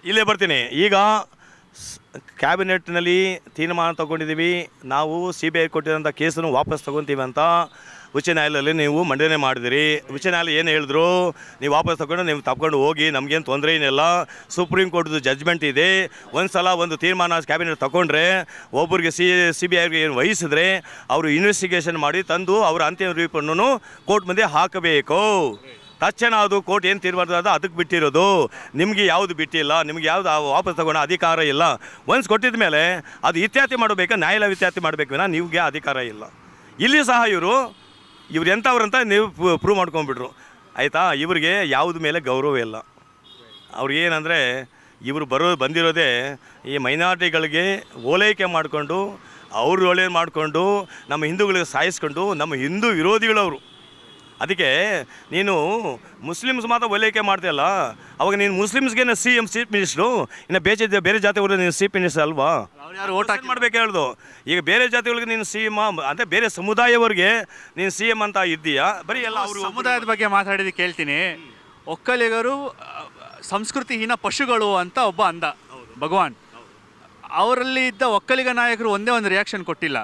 ಇಲ್ಲೇ ಬರ್ತೀನಿ. ಈಗ ಸ್- ಕ್ಯಾಬಿನೆಟ್ನಲ್ಲಿ ತೀರ್ಮಾನ ತಗೊಂಡಿದ್ದೀವಿ. ನಾವು ಸಿ ಬಿ ಐ ಕೊಟ್ಟಿರೋಂಥ ಕೇಸನ್ನು ವಾಪಸ್ ತಗೊತೀವಿ ಅಂತ. ಉಚ್ಚ ನ್ಯಾಯಾಲಯದಲ್ಲಿ ನೀವು ಮಂಡನೆ ಮಾಡಿದಿರಿ. ಉಚ್ಚ ನ್ಯಾಯಾಲಯ ಏನು ಹೇಳಿದ್ರು? ನೀವು ವಾಪಸ್ ತಗೊಂಡು ನೀವು ತಗೊಂಡು ಹೋಗಿ, ನಮಗೇನು ತೊಂದರೆ ಏನಿಲ್ಲ. ಸುಪ್ರೀಂ ಕೋರ್ಟ್ದು ಜಜ್ಮೆಂಟ್ ಇದೆ. ಒಂದು ಸಲ ಒಂದು ತೀರ್ಮಾನ ಕ್ಯಾಬಿನೆಟ್ ತಗೊಂಡ್ರೆ ಒಬ್ಬರಿಗೆ ಸಿ ಸಿ ಬಿ ಐಗೆ ಏನು ವಹಿಸಿದ್ರೆ, ಅವರು ಇನ್ವೆಸ್ಟಿಗೇಷನ್ ಮಾಡಿ ತಂದು ಅವರ ಅಂತಿಮ ರಿಪೋರ್ಟನ್ನು ಕೋರ್ಟ್ ಮುಂದೆ ಹಾಕಬೇಕು. ತಕ್ಷಣ ಅದು ಕೋರ್ಟ್ ಏನು ತೀರ್ಮಾನ ಅದು ಅದಕ್ಕೆ ಬಿಟ್ಟಿರೋದು. ನಿಮಗೆ ಯಾವುದು ಬಿಟ್ಟಿಲ್ಲ, ನಿಮ್ಗೆ ಯಾವುದು ವಾಪಸ್ ತಗೊಳ್ಳೋ ಅಧಿಕಾರ ಇಲ್ಲ. ಒನ್ಸ್ ಕೊಟ್ಟಿದ ಮೇಲೆ ಅದು ಇತ್ಯಾತಿ ಮಾಡಬೇಕು, ನ್ಯಾಯಾಲಯ ಇತ್ಯಾತಿ ಮಾಡಬೇಕು ನಿಮಗೆ ಅಧಿಕಾರ ಇಲ್ಲ. ಇಲ್ಲಿ ಸಹ ಇವರು ಇವ್ರು ಎಂಥವ್ರಂತ ನೀವು ಪ್ರೂವ್ ಮಾಡ್ಕೊಂಡ್ಬಿಟ್ರು. ಆಯಿತಾ? ಇವ್ರಿಗೆ ಯಾವ್ದು ಮೇಲೆ ಗೌರವ ಇಲ್ಲ. ಅವ್ರಿಗೆ ಏನಂದರೆ, ಇವರು ಬರೋ, ಬಂದಿರೋದೇ ಈ ಮೈನಾರಿಟಿಗಳಿಗೆ ಓಲೈಕೆ ಮಾಡಿಕೊಂಡು, ಅವ್ರು ಒಳ್ಳೆ ಮಾಡಿಕೊಂಡು, ನಮ್ಮ ಹಿಂದೂಗಳಿಗೆ ಸಾಯಿಸ್ಕೊಂಡು, ನಮ್ಮ ಹಿಂದೂ ವಿರೋಧಿಗಳವರು. ಅದಕ್ಕೆ ನೀನು ಮುಸ್ಲಿಮ್ಸ್ ಮಾತ್ರ ಒಲೈಕೆ ಮಾಡ್ತೀಯಲ್ಲ? ಅವಾಗ ನೀನು ಮುಸ್ಲಿಮ್ಸ್ಗೆ ಸಿ ಎಂ ಚೀಫ್ ಮಿನಿಸ್ಟ್ರು ಇನ್ನು ಬೇರೆ ಬೇರೆ ಜಾತಿಯವರು ನೀನು ಚೀಫ್ ಮಿನಿಸ್ಟರ್ ಅಲ್ವಾ? ಅವ್ರು ಯಾರು ಓಟ್ ಹಾಕಿ ಮಾಡ್ಬೇಕು ಹೇಳ್ದು? ಈಗ ಬೇರೆ ಜಾತಿಗಳಿಗೆ ನೀನು ಸಿ ಎಂ ಅಂದರೆ ಬೇರೆ ಸಮುದಾಯವರಿಗೆ ನೀನು ಸಿ ಎಂ ಅಂತ ಇದ್ದೀಯಾ? ಬರೀ ಎಲ್ಲ ಅವರು ಸಮುದಾಯದ ಬಗ್ಗೆ ಮಾತಾಡಿದ್ದು ಕೇಳ್ತೀನಿ. ಒಕ್ಕಲಿಗರು ಸಂಸ್ಕೃತಿ ಸಂಸ್ಕೃತಿಹೀನ ಪಶುಗಳು ಅಂತ ಒಬ್ಬ ಅಂದ. ಭಗವಾನ್. ಅವರಲ್ಲಿ ಇದ್ದ ಒಕ್ಕಲಿಗ ನಾಯಕರು ಒಂದೇ ಒಂದು ರಿಯಾಕ್ಷನ್ ಕೊಟ್ಟಿಲ್ಲ.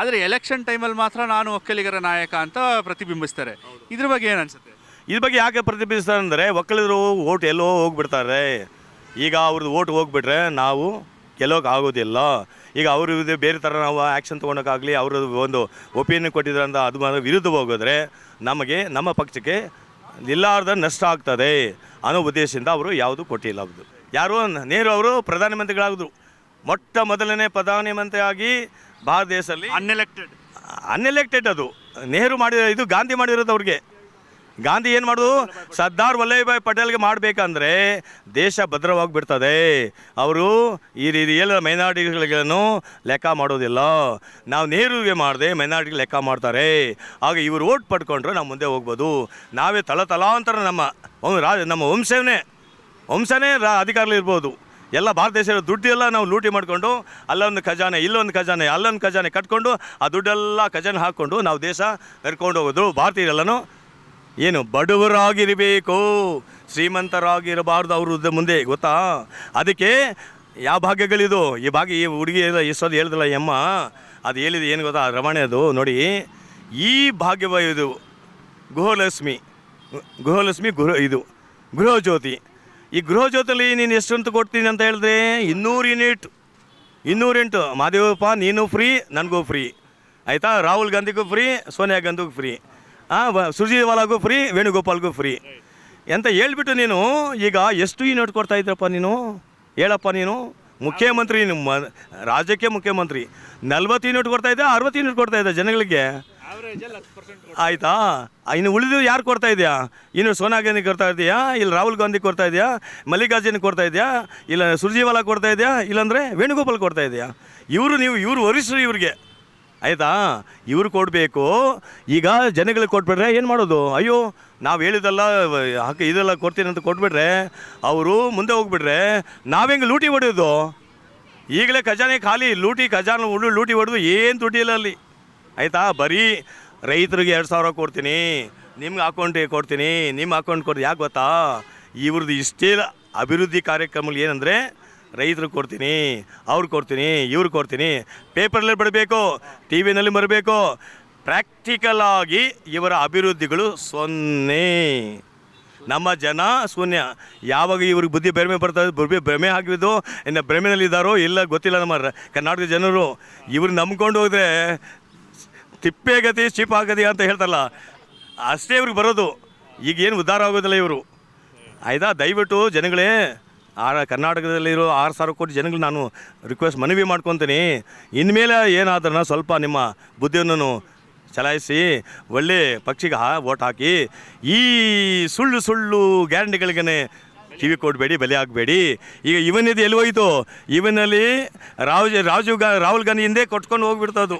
ಆದರೆ ಎಲೆಕ್ಷನ್ ಟೈಮಲ್ಲಿ ಮಾತ್ರ ನಾನು ಒಕ್ಕಲಿಗರ ನಾಯಕ ಅಂತ ಪ್ರತಿಬಿಂಬಿಸ್ತಾರೆ. ಇದ್ರ ಬಗ್ಗೆ ಏನು ಅನ್ಸುತ್ತೆ ಇದ್ರ ಬಗ್ಗೆ ಯಾಕೆ ಪ್ರತಿಬಿಂಬಿಸ್ತಾರೆ ಅಂದರೆ ಒಕ್ಕಲಿಗರು ಓಟ್ ಎಲ್ಲೋ ಹೋಗ್ಬಿಡ್ತಾರೆ. ಈಗ ಅವ್ರದ್ದು ಓಟ್ ಹೋಗ್ಬಿಟ್ರೆ ನಾವು ಗೆಲ್ಲೋಕೆ ಆಗೋದಿಲ್ಲ. ಈಗ ಅವರು ಇದು ಬೇರೆ ಥರ ನಾವು ಆ್ಯಕ್ಷನ್ ತೊಗೊಳಕ್ಕಾಗಲಿ ಅವರು ಒಂದು ಒಪಿನಿಯನ್ ಕೊಟ್ಟಿದ್ರೆ ಅಂತ ಅದು ಮಾತ್ರ ವಿರುದ್ಧ ಹೋಗಿದ್ರೆ ನಮಗೆ ನಮ್ಮ ಪಕ್ಷಕ್ಕೆ ನಿಲ್ಲಾರ್ದ ನಷ್ಟ ಆಗ್ತದೆ ಅನ್ನೋ ಉದ್ದೇಶದಿಂದ ಅವರು ಯಾವುದು ಕೊಟ್ಟಿಲ್ಲ ಅವ್ರದ್ದು. ಯಾರು ನೇರು ಅವರು ಪ್ರಧಾನಮಂತ್ರಿಗಳಾಗಿದ್ರು. ಮೊಟ್ಟ ಮೊದಲನೇ ಪ್ರಧಾನಮಂತ್ರಿ ಆಗಿ ಭಾರತ ದೇಶದಲ್ಲಿ ಅನ್ಎಲೆಕ್ಟೆಡ್ ಅನ್ಎಲೆಕ್ಟೆಡ್ ಅದು. ನೆಹರು ಮಾಡಿರೋ ಇದು ಗಾಂಧಿ ಮಾಡಿರೋದು ಅವ್ರಿಗೆ. ಗಾಂಧಿ ಏನು ಮಾಡೋದು? ಸರ್ದಾರ್ ವಲ್ಲಭಭಾಯ್ ಪಟೇಲ್ಗೆ ಮಾಡಬೇಕಂದ್ರೆ ದೇಶ ಭದ್ರವಾಗಿ ಬಿಡ್ತದೆ ಅವರು ಈ ರೀತಿ ಎಲ್ಲ ಮೈನಾರಿಟಿಗಳನ್ನು ಲೆಕ್ಕ ಮಾಡೋದಿಲ್ಲ. ನಾವು ನೆಹರುಗೆ ಮಾಡಿದೆ ಮೈನಾರಿಟಿಗೆ ಲೆಕ್ಕ ಮಾಡ್ತಾರೆ. ಆಗ ಇವರು ಓಟ್ ಪಡ್ಕೊಂಡ್ರೆ ನಾವು ಮುಂದೆ ಹೋಗ್ಬೋದು. ನಾವೇ ತಲತಲಾಂತರ ನಮ್ಮ ರಾಜ ನಮ್ಮ ವಂಶವೇ ವಂಶನೇ ರಾ ಅಧಿಕಾರಲ್ಲಿ ಇರ್ಬೋದು ಎಲ್ಲ ಭಾರತ ದೇಶದ ದುಡ್ಡೆಲ್ಲ ನಾವು ಲೂಟಿ ಮಾಡಿಕೊಂಡು ಅಲ್ಲೊಂದು ಖಜಾನೆ, ಇಲ್ಲೊಂದು ಖಜಾನೆ, ಅಲ್ಲೊಂದು ಖಜಾನೆ ಕಟ್ಕೊಂಡು ಆ ದುಡ್ಡೆಲ್ಲ ಖಜಾನೆ ಹಾಕ್ಕೊಂಡು ನಾವು ದೇಶ ಕರ್ಕೊಂಡು ಹೋಗೋದು ಭಾರತೀಯರೆಲ್ಲನೂ. ಏನು ಬಡವರಾಗಿರಬೇಕು, ಶ್ರೀಮಂತರಾಗಿರಬಾರ್ದು ಅವ್ರ ಮುಂದೆ, ಗೊತ್ತಾ? ಅದಕ್ಕೆ ಯಾವ ಭಾಗ್ಯಗಳಿದು? ಈ ಭಾಗ್ಯ, ಈ ಹುಡುಗಿ ಎಷ್ಟೊಂದು ಹೇಳಿದ್ರಲ್ಲ ಯಮ್ಮ ಅದು ಹೇಳಿದ ಏನು ಗೊತ್ತಾ? ರಮಣೆ ಅದು ನೋಡಿ. ಈ ಭಾಗ್ಯವ ಇದು, ಗೃಹಲಕ್ಷ್ಮಿ ಗೃಹಲಕ್ಷ್ಮಿ ಗೃಹ ಇದು, ಗೃಹಜ್ಯೋತಿ. ಈ ಗೃಹ ಜ್ಯೋತಿಲಿ ನೀನು ಅಂತ ಕೊಡ್ತೀನಿ ಅಂತ ಹೇಳಿದ್ರೆ ಇನ್ನೂರು ಯೂನಿಟ್ ಇನ್ನೂರೆಂಟು ಮಾದೇವಪ್ಪ, ನೀನು ಫ್ರೀ ನನಗೂ ಫ್ರೀ ಆಯಿತಾ? ರಾಹುಲ್ ಗಾಂಧಿಗೂ ಫ್ರೀ ಸೋನಿಯಾ ಗಾಂಧಿಗೂ ಫ್ರೀ ಸುರ್ಜಿವಾಲಾಗೂ ಫ್ರೀ ವೇಣುಗೋಪಾಲ್ಗೂ ಫ್ರೀ ಅಂತ ಹೇಳ್ಬಿಟ್ಟು ನೀನು, ಈಗ ಎಷ್ಟು ಯೂನಿಟ್ ಕೊಡ್ತಾ ಇದ್ರಪ್ಪ ನೀನು? ಹೇಳಪ್ಪ ನೀನು. ಮುಖ್ಯಮಂತ್ರಿ ನಿಮ್ಮ ರಾಜ್ಯಕ್ಕೆ ಮುಖ್ಯಮಂತ್ರಿ. ನಲ್ವತ್ತು ಯೂನಿಟ್ ಕೊಡ್ತಾ ಇದ್ದೆ ಅರವತ್ತು ಯೂನಿಟ್ ಕೊಡ್ತಾ ಇದ್ದೆ ಜನಗಳಿಗೆ? ಆಯ್ತಾ? ಇನ್ನು ಉಳಿದು ಯಾರು ಕೊಡ್ತಾ ಇದೆಯಾ? ಇನ್ನು ಸೋನಿಯಾ ಗಾಂಧಿ ಕೊಡ್ತಾ ಇದೆಯಾ? ಇಲ್ಲ ರಾಹುಲ್ ಗಾಂಧಿ ಕೊಡ್ತಾ ಇದೆಯಾ? ಮಲ್ಲಿಕಾರ್ಜುನ್ ಕೊಡ್ತಾ ಇದೆಯಾ? ಇಲ್ಲ ಸುರ್ಜಿವಾಲಾ ಕೊಡ್ತಾ ಇದೆಯಾ? ಇಲ್ಲಾಂದರೆ ವೇಣುಗೋಪಾಲ್ ಕೊಡ್ತಾ ಇದೆಯಾ? ಇವರು ನೀವು, ಇವರು ವರಿಷ್ಠರು ಇವ್ರಿಗೆ. ಆಯಿತಾ? ಇವ್ರು ಕೊಡಬೇಕು. ಈಗ ಜನಗಳಿಗೆ ಕೊಟ್ಬಿಟ್ರೆ ಏನು ಮಾಡೋದು? ಅಯ್ಯೋ, ನಾವು ಹೇಳಿದಲ್ಲ ಇದೆಲ್ಲ ಕೊಡ್ತೀನಿ ಅಂತ ಕೊಟ್ಬಿಟ್ರೆ ಅವರು ಮುಂದೆ ಹೋಗ್ಬಿಟ್ರೆ ನಾವೆಂಗೆ ಲೂಟಿ ಹೊಡೆಯೋದು? ಈಗಲೇ ಖಜಾನೆ ಖಾಲಿ, ಲೂಟಿ, ಖಜಾನೆ ಉಳ್ಳು ಲೂಟಿ ಹೊಡೆದು ಏನು ದುಡ್ಡಿಲ್ಲ ಅಲ್ಲಿ. ಆಯಿತಾ? ಬರೀ ರೈತರಿಗೆ ಎರಡು ಸಾವಿರ ಕೊಡ್ತೀನಿ, ನಿಮ್ಗೆ ಅಕೌಂಟಿಗೆ ಕೊಡ್ತೀನಿ ನಿಮ್ಮ ಅಕೌಂಟ್ ಕೊಡ್ತೀನಿ ಯಾಕೆ ಗೊತ್ತಾ? ಇವ್ರದ್ದು ಇಷ್ಟೇ ಅಭಿವೃದ್ಧಿ ಕಾರ್ಯಕ್ರಮಗಳು ಏನಂದರೆ ರೈತರಿಗೆ ಕೊಡ್ತೀನಿ, ಅವ್ರು ಕೊಡ್ತೀನಿ, ಇವ್ರು ಕೊಡ್ತೀನಿ. ಪೇಪರಲ್ಲಿ ಬರಬೇಕು ಟಿ ವಿನಲ್ಲಿ ಬರಬೇಕು ಪ್ರಾಕ್ಟಿಕಲ್ ಆಗಿ ಇವರ ಅಭಿವೃದ್ಧಿಗಳು ಸೊನ್ನೆ. ನಮ್ಮ ಜನ ಶೂನ್ಯ. ಯಾವಾಗ ಇವ್ರಿಗೆ ಬುದ್ಧಿ ಬೆರಮೆ ಬರ್ತದೆ, ಬುದ್ಧಿ ಭ್ರಮೆ ಆಗಿದ್ದು ಇನ್ನು ಭ್ರಮೆಯಲ್ಲಿದ್ದಾರೋ ಇಲ್ಲ ಗೊತ್ತಿಲ್ಲ ನಮ್ಮ ಕರ್ನಾಟಕ ಜನರು. ಇವ್ರು ನಂಬ್ಕೊಂಡು ಹೋದರೆ ತಿಪ್ಪೆ ಗತಿ ಅಂತ ಹೇಳ್ತಾರಲ್ಲ, ಅಷ್ಟೇ ಇವ್ರಿಗೆ ಬರೋದು. ಈಗ ಏನು ಉದ್ಧಾರ ಆಗೋದಿಲ್ಲ ಇವರು. ಆಯ್ತಾ, ದಯವಿಟ್ಟು ಜನಗಳೇ ಆ ಕರ್ನಾಟಕದಲ್ಲಿರೋ ಆರು ಸಾವಿರ ಕೋಟಿ ಜನಗಳು ನಾನು ರಿಕ್ವೆಸ್ಟ್ ಮನವಿ ಮಾಡ್ಕೊತೀನಿ. ಇನ್ಮೇಲೆ ಏನಾದ್ರೂ ಸ್ವಲ್ಪ ನಿಮ್ಮ ಬುದ್ಧಿಯನ್ನು ಚಲಾಯಿಸಿ, ಒಳ್ಳೆ ಪಕ್ಷಿಗೆ ಹಾ ಓಟ್ ಹಾಕಿ, ಈ ಸುಳ್ಳು ಸುಳ್ಳು ಗ್ಯಾರಂಟಿಗಳಿಗೇ ಕಿವಿ ಕೊಡಬೇಡಿ, ಬೆಲೆ ಆಗಬೇಡಿ ಈಗ ಇವನಿದು ಎಲ್ಲಿ ಹೋಯಿತು? ಇವನಲ್ಲಿ ರಾಜ್ ರಾಜೀವ್ ಗಾ, ರಾಹುಲ್ ಗಾಂಧಿ ಹಿಂದೆ ಕೊಟ್ಕೊಂಡು ಹೋಗ್ಬಿಡ್ತದು.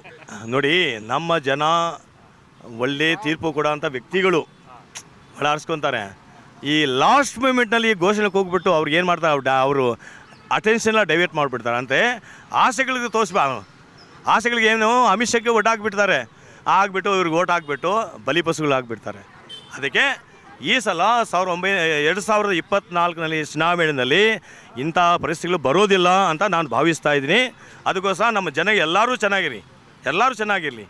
ನೋಡಿ, ನಮ್ಮ ಜನ ಒಳ್ಳೆ ತೀರ್ಪು ಕೊಡೋ ಅಂಥ ವ್ಯಕ್ತಿಗಳು ಭಾಳ ಆರಿಸ್ಕೊತಾರೆ ಈ ಲಾಸ್ಟ್ ಮೂಮೆಂಟ್ನಲ್ಲಿ ಘೋಷಣೆಗೆ ಹೋಗ್ಬಿಟ್ಟು ಅವ್ರಿಗೆ ಏನು ಮಾಡ್ತಾರೆ? ಅವರು ಅಟೆನ್ಷನ್ನ ಡೈವರ್ಟ್ ಮಾಡಿಬಿಡ್ತಾರೆ. ಅಂತೆ, ಆಸೆಗಳಿಗೆ ತೋರಿಸ್ಬಾ ಆಸೆಗಳಿಗೆ ಏನು? ಅಮಿಷಕ್ಕೆ ಒಟ್ಟು ಹಾಕ್ಬಿಡ್ತಾರೆ. ಆಗ್ಬಿಟ್ಟು ಇವ್ರಿಗೆ ಓಟ್ ಹಾಕ್ಬಿಟ್ಟು ಬಲಿಪಶುಗಳು ಹಾಕ್ಬಿಡ್ತಾರೆ ಅದಕ್ಕೆ ಈ ಸಲ ಸಾವಿರ ಒಂಬೈ, ಎರಡು ಸಾವಿರದ ಇಪ್ಪತ್ತ್ನಾಲ್ಕನಲ್ಲಿ ಚುನಾವಣೆಯಲ್ಲಿ ಇಂಥ ಪರಿಸ್ಥಿತಿಗಳು ಬರೋದಿಲ್ಲ ಅಂತ ನಾನು ಭಾವಿಸ್ತಾ ಇದ್ದೀನಿ. ಅದಕ್ಕೋಸ್ಕರ ನಮ್ಮ ಜನ ಎಲ್ಲರೂ ಚೆನ್ನಾಗಿರಿ. ಎಲ್ಲರೂ ಚೆನ್ನಾಗಿರಲಿ.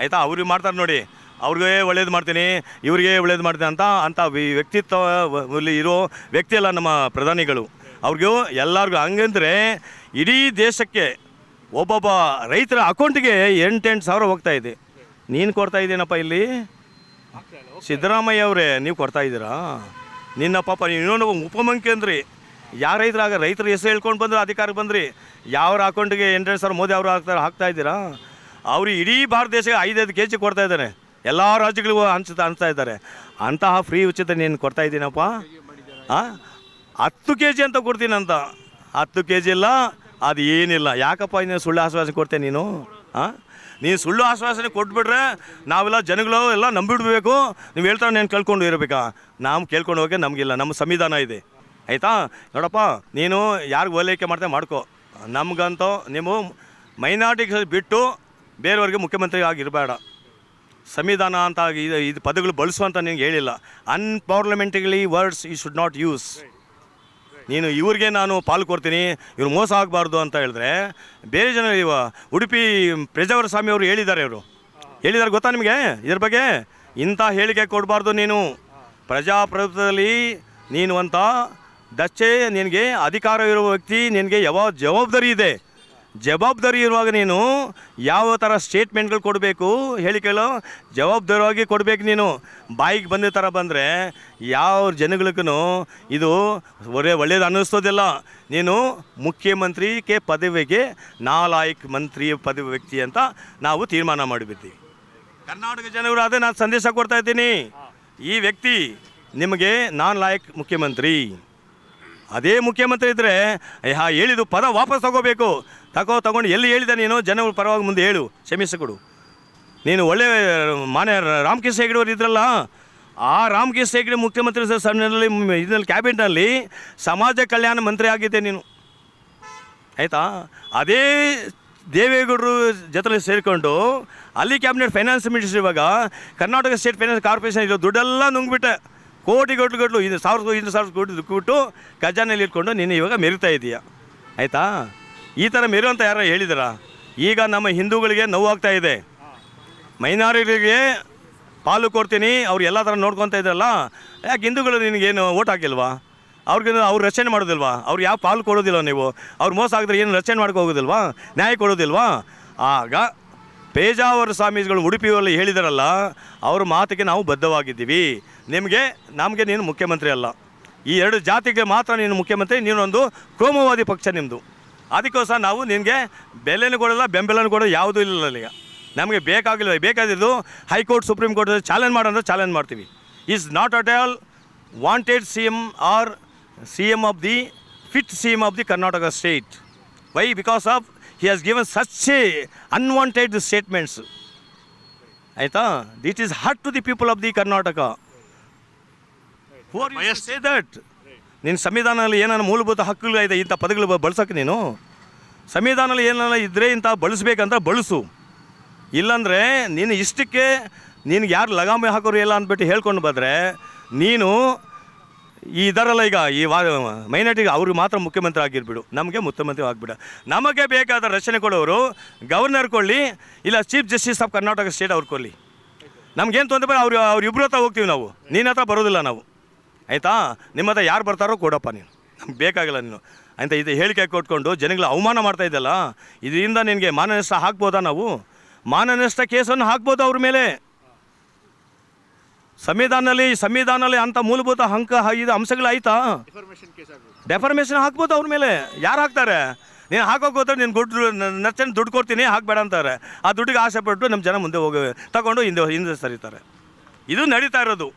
ಆಯಿತಾ? ಅವ್ರಿಗೆ ಮಾಡ್ತಾರೆ ನೋಡಿ. ಅವ್ರಿಗೆ ಒಳ್ಳೇದು ಮಾಡ್ತೀನಿ, ಇವ್ರಿಗೆ ಒಳ್ಳೇದು ಮಾಡ್ತೀನಿ ಅಂತ ಅಂಥ ವ್ಯಕ್ತಿತ್ವದಲ್ಲಿ ಇರೋ ವ್ಯಕ್ತಿ ಅಲ್ಲ ನಮ್ಮ ಪ್ರಧಾನಿಗಳು. ಅವ್ರಿಗೂ ಎಲ್ಲರಿಗೂ ಹಂಗಂದರೆ ಇಡೀ ದೇಶಕ್ಕೆ ಒಬ್ಬೊಬ್ಬ ರೈತರ ಅಕೌಂಟಿಗೆ ಎಂಟೆಂಟು ಸಾವಿರ ಹೋಗ್ತಾ ಇದೆ. ನೀನು ಕೊಡ್ತಾ ಇದ್ದೀನಪ್ಪ ಇಲ್ಲಿ. ಸಿದ್ದರಾಮಯ್ಯ ಅವರೇ, ನೀವು ಕೊಡ್ತಾ ಇದ್ದೀರಾ? ನಿನ್ನ ಪಾಪ ಇನ್ನೊಂದು ಉಪಮುಖ್ಯಮಂತ್ರಿ ಯಾವ ಆಗ ರೈತರು ಹೆಸರು ಹೇಳ್ಕೊಂಡು ಬಂದ್ರೆ ಅಧಿಕಾರಕ್ಕೆ ಬಂದ್ರಿ. ಯಾವ ಅಕೌಂಟಿಗೆ ಎಂಟೆರಡು ಸಾವಿರ ಮೋದಿ ಅವರು ಹಾಕ್ತಾರೆ ಹಾಕ್ತಾ ಇದ್ದೀರಾ? ಅವರು ಇಡೀ ಭಾರತ ದೇಶಕ್ಕೆ ಐದೈದು ಕೆ ಜಿ ಕೊಡ್ತಾ ಇದ್ದಾರೆ. ಎಲ್ಲ ರಾಜ್ಯಗಳಿಗೂ ಹಂಚ್ತಾ ಹಂಚ್ತಾ ಇದ್ದಾರೆ. ಅಂತಹ ಫ್ರೀ ಉಚಿತ ನೀನು ಕೊಡ್ತಾ ಇದ್ದೀನಪ್ಪ. ಹಾಂ ಹತ್ತು ಕೆ ಜಿ ಅಂತ ಕೊಡ್ತೀನಂತ ಹತ್ತು ಕೆ ಜಿ ಇಲ್ಲ ಅದು ಏನಿಲ್ಲ ಯಾಕಪ್ಪ ಇನ್ನೇನು ಸುಳ್ಳು ಆಶ್ವಾಸನೆ ಕೊಡ್ತೇನೆ ನೀನು? ಹಾಂ ನೀನು ಸುಳ್ಳು ಆಶ್ವಾಸನೆ ಕೊಟ್ಬಿಟ್ರೆ ನಾವೆಲ್ಲ ಜನಗಳು ಎಲ್ಲ ನಂಬಿಡ್ಬೇಕು. ನೀವು ಹೇಳ್ತಾರೆ ನಾನು ಕೇಳ್ಕೊಂಡು ಇರಬೇಕಾ? ನಾವು ಕೇಳ್ಕೊಂಡು ಹೋಗಿ ನಮಗಿಲ್ಲ ನಮ್ಮ ಸಂವಿಧಾನ ಇದೆ. ಆಯಿತಾ? ನೋಡಪ್ಪ, ನೀನು ಯಾರಿಗೆ ಓಲೈಕೆ ಮಾಡ್ತಾ ಮಾಡ್ಕೋ. ನಮಗಂತೂ ನೀವು ಮೈನಾರಿಟಿ ಬಿಟ್ಟು ಬೇರೆಯವ್ರಿಗೆ ಮುಖ್ಯಮಂತ್ರಿ ಆಗಿರಬೇಡ. ಸಂವಿಧಾನ ಅಂತ ಇದು ಇದು ಪದಗಳು ಬಳಸುವಂತ ನಿನಗೆ ಹೇಳಿಲ್ಲ. Unparliamentary words you should not use ನೀನು ಇವ್ರಿಗೆ ನಾನು ಪಾಲು ಕೊಡ್ತೀನಿ, ಇವ್ರು ಮೋಸ ಆಗಬಾರ್ದು ಅಂತ ಹೇಳಿದ್ರೆ ಬೇರೆ ಜನ ಇವ ಉಡುಪಿ ಪ್ರಜಾವರ ಸ್ವಾಮಿ ಅವರು ಹೇಳಿದ್ದಾರೆ ಇವರು. ಹೇಳಿದ್ದಾರೆ ಗೊತ್ತಾ ನಿಮಗೆ? ಇದ್ರ ಬಗ್ಗೆ? ಇಂಥ ಹೇಳಿಕೆ ಕೊಡಬಾರ್ದು ನೀನು. ಪ್ರಜಾಪ್ರಭುತ್ವದಲ್ಲಿ ನೀನು ಅಂತ ದಚ್ಚೆ ನಿನಗೆ ಅಧಿಕಾರ ಇರುವ ವ್ಯಕ್ತಿ ನಿನಗೆ ಯಾವ ಜವಾಬ್ದಾರಿ ಇದೆ? ಜವಾಬ್ದಾರಿ ಇರುವಾಗ ನೀನು ಯಾವ ಥರ ಸ್ಟೇಟ್ಮೆಂಟ್ಗಳು ಕೊಡಬೇಕು? ಹೇಳಿ ಕೇಳೋ. ಜವಾಬ್ದಾರಿಯಾಗಿ ಕೊಡಬೇಕು ನೀನು. ಬಾಯಿಗೆ ಬಂದ ಥರ ಬಂದರೆ ಯಾವ ಜನಗಳಿಗೂ ಇದು ಒಳ್ಳೆ ಒಳ್ಳೇದು ಅನ್ನಿಸ್ತೋದಿಲ್ಲ. ನೀನು ಮುಖ್ಯಮಂತ್ರಿ ಕೆ ಪದವಿಗೆ ನಾಲಾಯಕ್ ಮಂತ್ರಿ ಪದವಿ ವ್ಯಕ್ತಿ ಅಂತ ನಾವು ತೀರ್ಮಾನ ಮಾಡಿಬಿಡ್ತೀವಿ ಕರ್ನಾಟಕ ಜನರು ಅದೇ ನಾನು ಸಂದೇಶ ಕೊಡ್ತಾ ಇದ್ದೀನಿ. ಈ ವ್ಯಕ್ತಿ ನಿಮಗೆ ನಾನ್ ಲಾಯಕ್ ಮುಖ್ಯಮಂತ್ರಿ. ಅದೇ ಮುಖ್ಯಮಂತ್ರಿ ಇದ್ದರೆ ಹಾ, ಹೇಳಿದ್ದು ಪದ ವಾಪಸ್ ತಗೋಬೇಕು. ತಗೋ ತಗೊಂಡು ಎಲ್ಲಿ ಹೇಳಿದೆ ನೀನು? ಜನಗಳ ಪರವಾಗಿ ಮುಂದೆ ಹೇಳು ಕ್ಷಮಿಸಿಕೊಡು ನೀನು ಒಳ್ಳೆ, ಮಾನ್ಯ ರಾಮಕೃಷ್ಣ ಹೆಗಡೆ ಅವರು ಇದ್ರಲ್ಲ, ಆ ರಾಮಕೃಷ್ಣ ಹೆಗಡೆ ಮುಖ್ಯಮಂತ್ರಿ ಸಭೆಯಲ್ಲಿ ಇದರಲ್ಲಿ ಕ್ಯಾಬಿನೆಟ್ನಲ್ಲಿ ಸಮಾಜ ಕಲ್ಯಾಣ ಮಂತ್ರಿ ಆಗಿದ್ದೆ ನೀನು. ಆಯಿತಾ? ಅದೇ ದೇವೇಗೌಡರು ಜೊತೆಲಿ ಸೇರಿಕೊಂಡು, ಅಲ್ಲಿ ಕ್ಯಾಬಿನೆಟ್ ಫೈನಾನ್ಸ್ ಮಿನಿಸ್ಟರ್ ಇವಾಗ ಕರ್ನಾಟಕ ಸ್ಟೇಟ್ ಫೈನಾನ್ಸ್ ಕಾರ್ಪೊರೇಷನ್ ಇರೋ ದುಡ್ಡೆಲ್ಲ ನುಂಗ್ಬಿಟ್ಟೆ. ಕೋಟಿ ಗಟ್ಲು ಗಟ್ಲು ಇದು ಸಾವಿರದ ಇನ್ನೂರು ಸಾವಿರ ಕೋಟಿ ದುಕ್ಕಿಬಿಟ್ಟು ಖಜಾನೆಯಲ್ಲಿ ಇಟ್ಕೊಂಡು ನೀನು ಇವಾಗ ಮೆರಿತಾ ಇದೀಯ? ಆಯಿತಾ? ಈ ಥರ ಮೆರು ಅಂತ ಯಾರು ಹೇಳಿದಾರ? ಈಗ ನಮ್ಮ ಹಿಂದೂಗಳಿಗೆ ನೋವಾಗ್ತಾ ಇದೆ. ಮೈನಾರಿಗಳಿಗೆ ಪಾಲು ಕೊಡ್ತೀನಿ, ಅವ್ರು ಎಲ್ಲ ಥರ ನೋಡ್ಕೊತಾ ಇದ್ರಲ್ಲ, ಯಾಕೆ ಹಿಂದೂಗಳು ನಿನಗೇನು ಓಟ್ ಹಾಕಿಲ್ವಾ? ಅವ್ರಿಗೆ ಅವ್ರು ರಚನೆ ಮಾಡೋದಿಲ್ವಾ? ಅವ್ರು ಯಾವ ಪಾಲು ಕೊಡೋದಿಲ್ಲ ನೀವು? ಅವ್ರು ಮೋಸ ಆಗಿದ್ರೆ ಏನು ರಚನೆ ಮಾಡ್ಕೊ ಹೋಗೋದಿಲ್ವಾ? ನ್ಯಾಯ ಕೊಡೋದಿಲ್ವಾ? ಆಗ ಪೇಜಾವರ ಸ್ವಾಮೀಜಿಗಳು ಉಡುಪಿಯಲ್ಲಿ ಹೇಳಿದಾರಲ್ಲ, ಅವ್ರ ಮಾತಿಗೆ ನಾವು ಬದ್ಧವಾಗಿದ್ದೀವಿ. ನಿಮಗೆ, ನಮಗೆ ನೀನು ಮುಖ್ಯಮಂತ್ರಿ ಅಲ್ಲ. ಈ ಎರಡು ಜಾತಿಗೆ ಮಾತ್ರ ನೀನು ಮುಖ್ಯಮಂತ್ರಿ, ನೀನೊಂದು ಕೋಮುವಾದಿ ಪಕ್ಷ ನಿಮ್ಮದು ಅದಕ್ಕೋಸ್ಕರ ನಾವು ನಿನಗೆ ಬೆಲೆನೂ ಕೊಡಲ್ಲ, ಬೆಂಬಲನೂ ಕೊಡೋದು ಯಾವುದೂ ಇಲ್ಲ ಈಗ. ನಮಗೆ ಬೇಕಾಗಿಲ್ಲ ಬೇಕಾದಿದ್ದು high court, supreme court challenge ಮಾಡೋದ್ರೆ challenge ಮಾಡ್ತೀವಿ. Is not at all wanted C M or C M of the fit C M of the Karnataka state why because of he has given such unwanted statements ಆಯಿತಾ? That is hurt to the people of the Karnataka that ನಿನ್ನ ಸಂವಿಧಾನದಲ್ಲಿ ಏನಾರ ಮೂಲಭೂತ ಹಕ್ಕುಗಳು ಇದೆ, ಇಂಥ ಪದಗಳು ಬಳಸೋಕೆ ನೀನು? ಸಂವಿಧಾನದಲ್ಲಿ ಏನಾರ ಇದ್ದರೆ ಇಂಥ ಬಳಸ್ಬೇಕಂತ ಬಳಸು. ಇಲ್ಲಾಂದರೆ ನೀನು ಇಷ್ಟಕ್ಕೆ ನಿನಗೆ ಯಾರು ಲಗಾಮಿ ಹಾಕೋರು ಇಲ್ಲ ಅಂದ್ಬಿಟ್ಟು ಹೇಳ್ಕೊಂಡು ಬಂದರೆ ನೀನು ಈ ಇದರಲ್ಲ ಈಗ ಈ ವಾ ಮೈನಾರಿಟಿಗೆ ಅವ್ರಿಗೆ ಮಾತ್ರ ಮುಖ್ಯಮಂತ್ರಿ ಆಗಿರ್ಬಿಡು. ನಮಗೆ ಮುಖ್ಯಮಂತ್ರಿ ಆಗಿಬಿಡ. ನಮಗೆ ಬೇಕಾದ ರಚನೆ ಕೊಡೋರು ಗವರ್ನರ್ ಕೊಳ್ಳಿ ಇಲ್ಲ chief justice of Karnataka state ಅವ್ರು ಕೊಡಲಿ. ನಮ್ಗೇನು ತೊಂದರೆ ಅವ್ರು ಅವ್ರು ಇಬ್ಬರು ಹತ್ರ ಹೋಗ್ತೀವಿ ನಾವು. ನಿನ್ನ ಹತ್ರ ಬರೋದಿಲ್ಲ ನಾವು. ಆಯಿತಾ? ನಿಮ್ಮ ಹತ್ರ ಯಾರು ಬರ್ತಾರೋ ಕೊಡಪ್ಪ ನೀನು. ನಮ್ಗೆ ಬೇಕಾಗಿಲ್ಲ ನೀನು. ಅಂತ ಇದು ಹೇಳಿಕೆ ಕೊಟ್ಕೊಂಡು ಜನಗಳ ಅವಮಾನ ಮಾಡ್ತಾ ಇದ್ದಲ್ಲ, ಇದರಿಂದ ನಿನಗೆ ಮಾನನಷ್ಟ ಹಾಕ್ಬೋದಾ ನಾವು? ಮಾನನಷ್ಟ ಕೇಸನ್ನು ಹಾಕ್ಬೋದು ಅವ್ರ ಮೇಲೆ. ಸಂವಿಧಾನದಲ್ಲಿ ಸಂವಿಧಾನದಲ್ಲಿ ಅಂಥ ಮೂಲಭೂತ ಅಂಕ ಇದು ಅಂಶಗಳು ಆಯ್ತಾ? ಡೆಫರ್ಮೇಷನ್ ಹಾಕ್ಬೋದು ಅವ್ರ ಮೇಲೆ. ಯಾರು ಹಾಕ್ತಾರೆ? ನೀನು ಹಾಕೋಕೆ ಹೋದ್ರೆ ನೀನು ದುಡ್ಡು ನಚ್ಚನ್ನು ದುಡ್ಡು ಕೊಡ್ತೀನಿ ಹಾಕ್ಬೇಡ ಅಂತಾರೆ. ಆ ದುಡ್ಡಿಗೆ ಆಸೆ ಪಟ್ಟು ನಮ್ಮ ಜನ ಮುಂದೆ ಹೋಗಿ ತಗೊಂಡು ಹಿಂದೆ ಹಿಂದೆ ಸರಿತಾರೆ. ಇದು ನಡೀತಾ ಇರೋದು.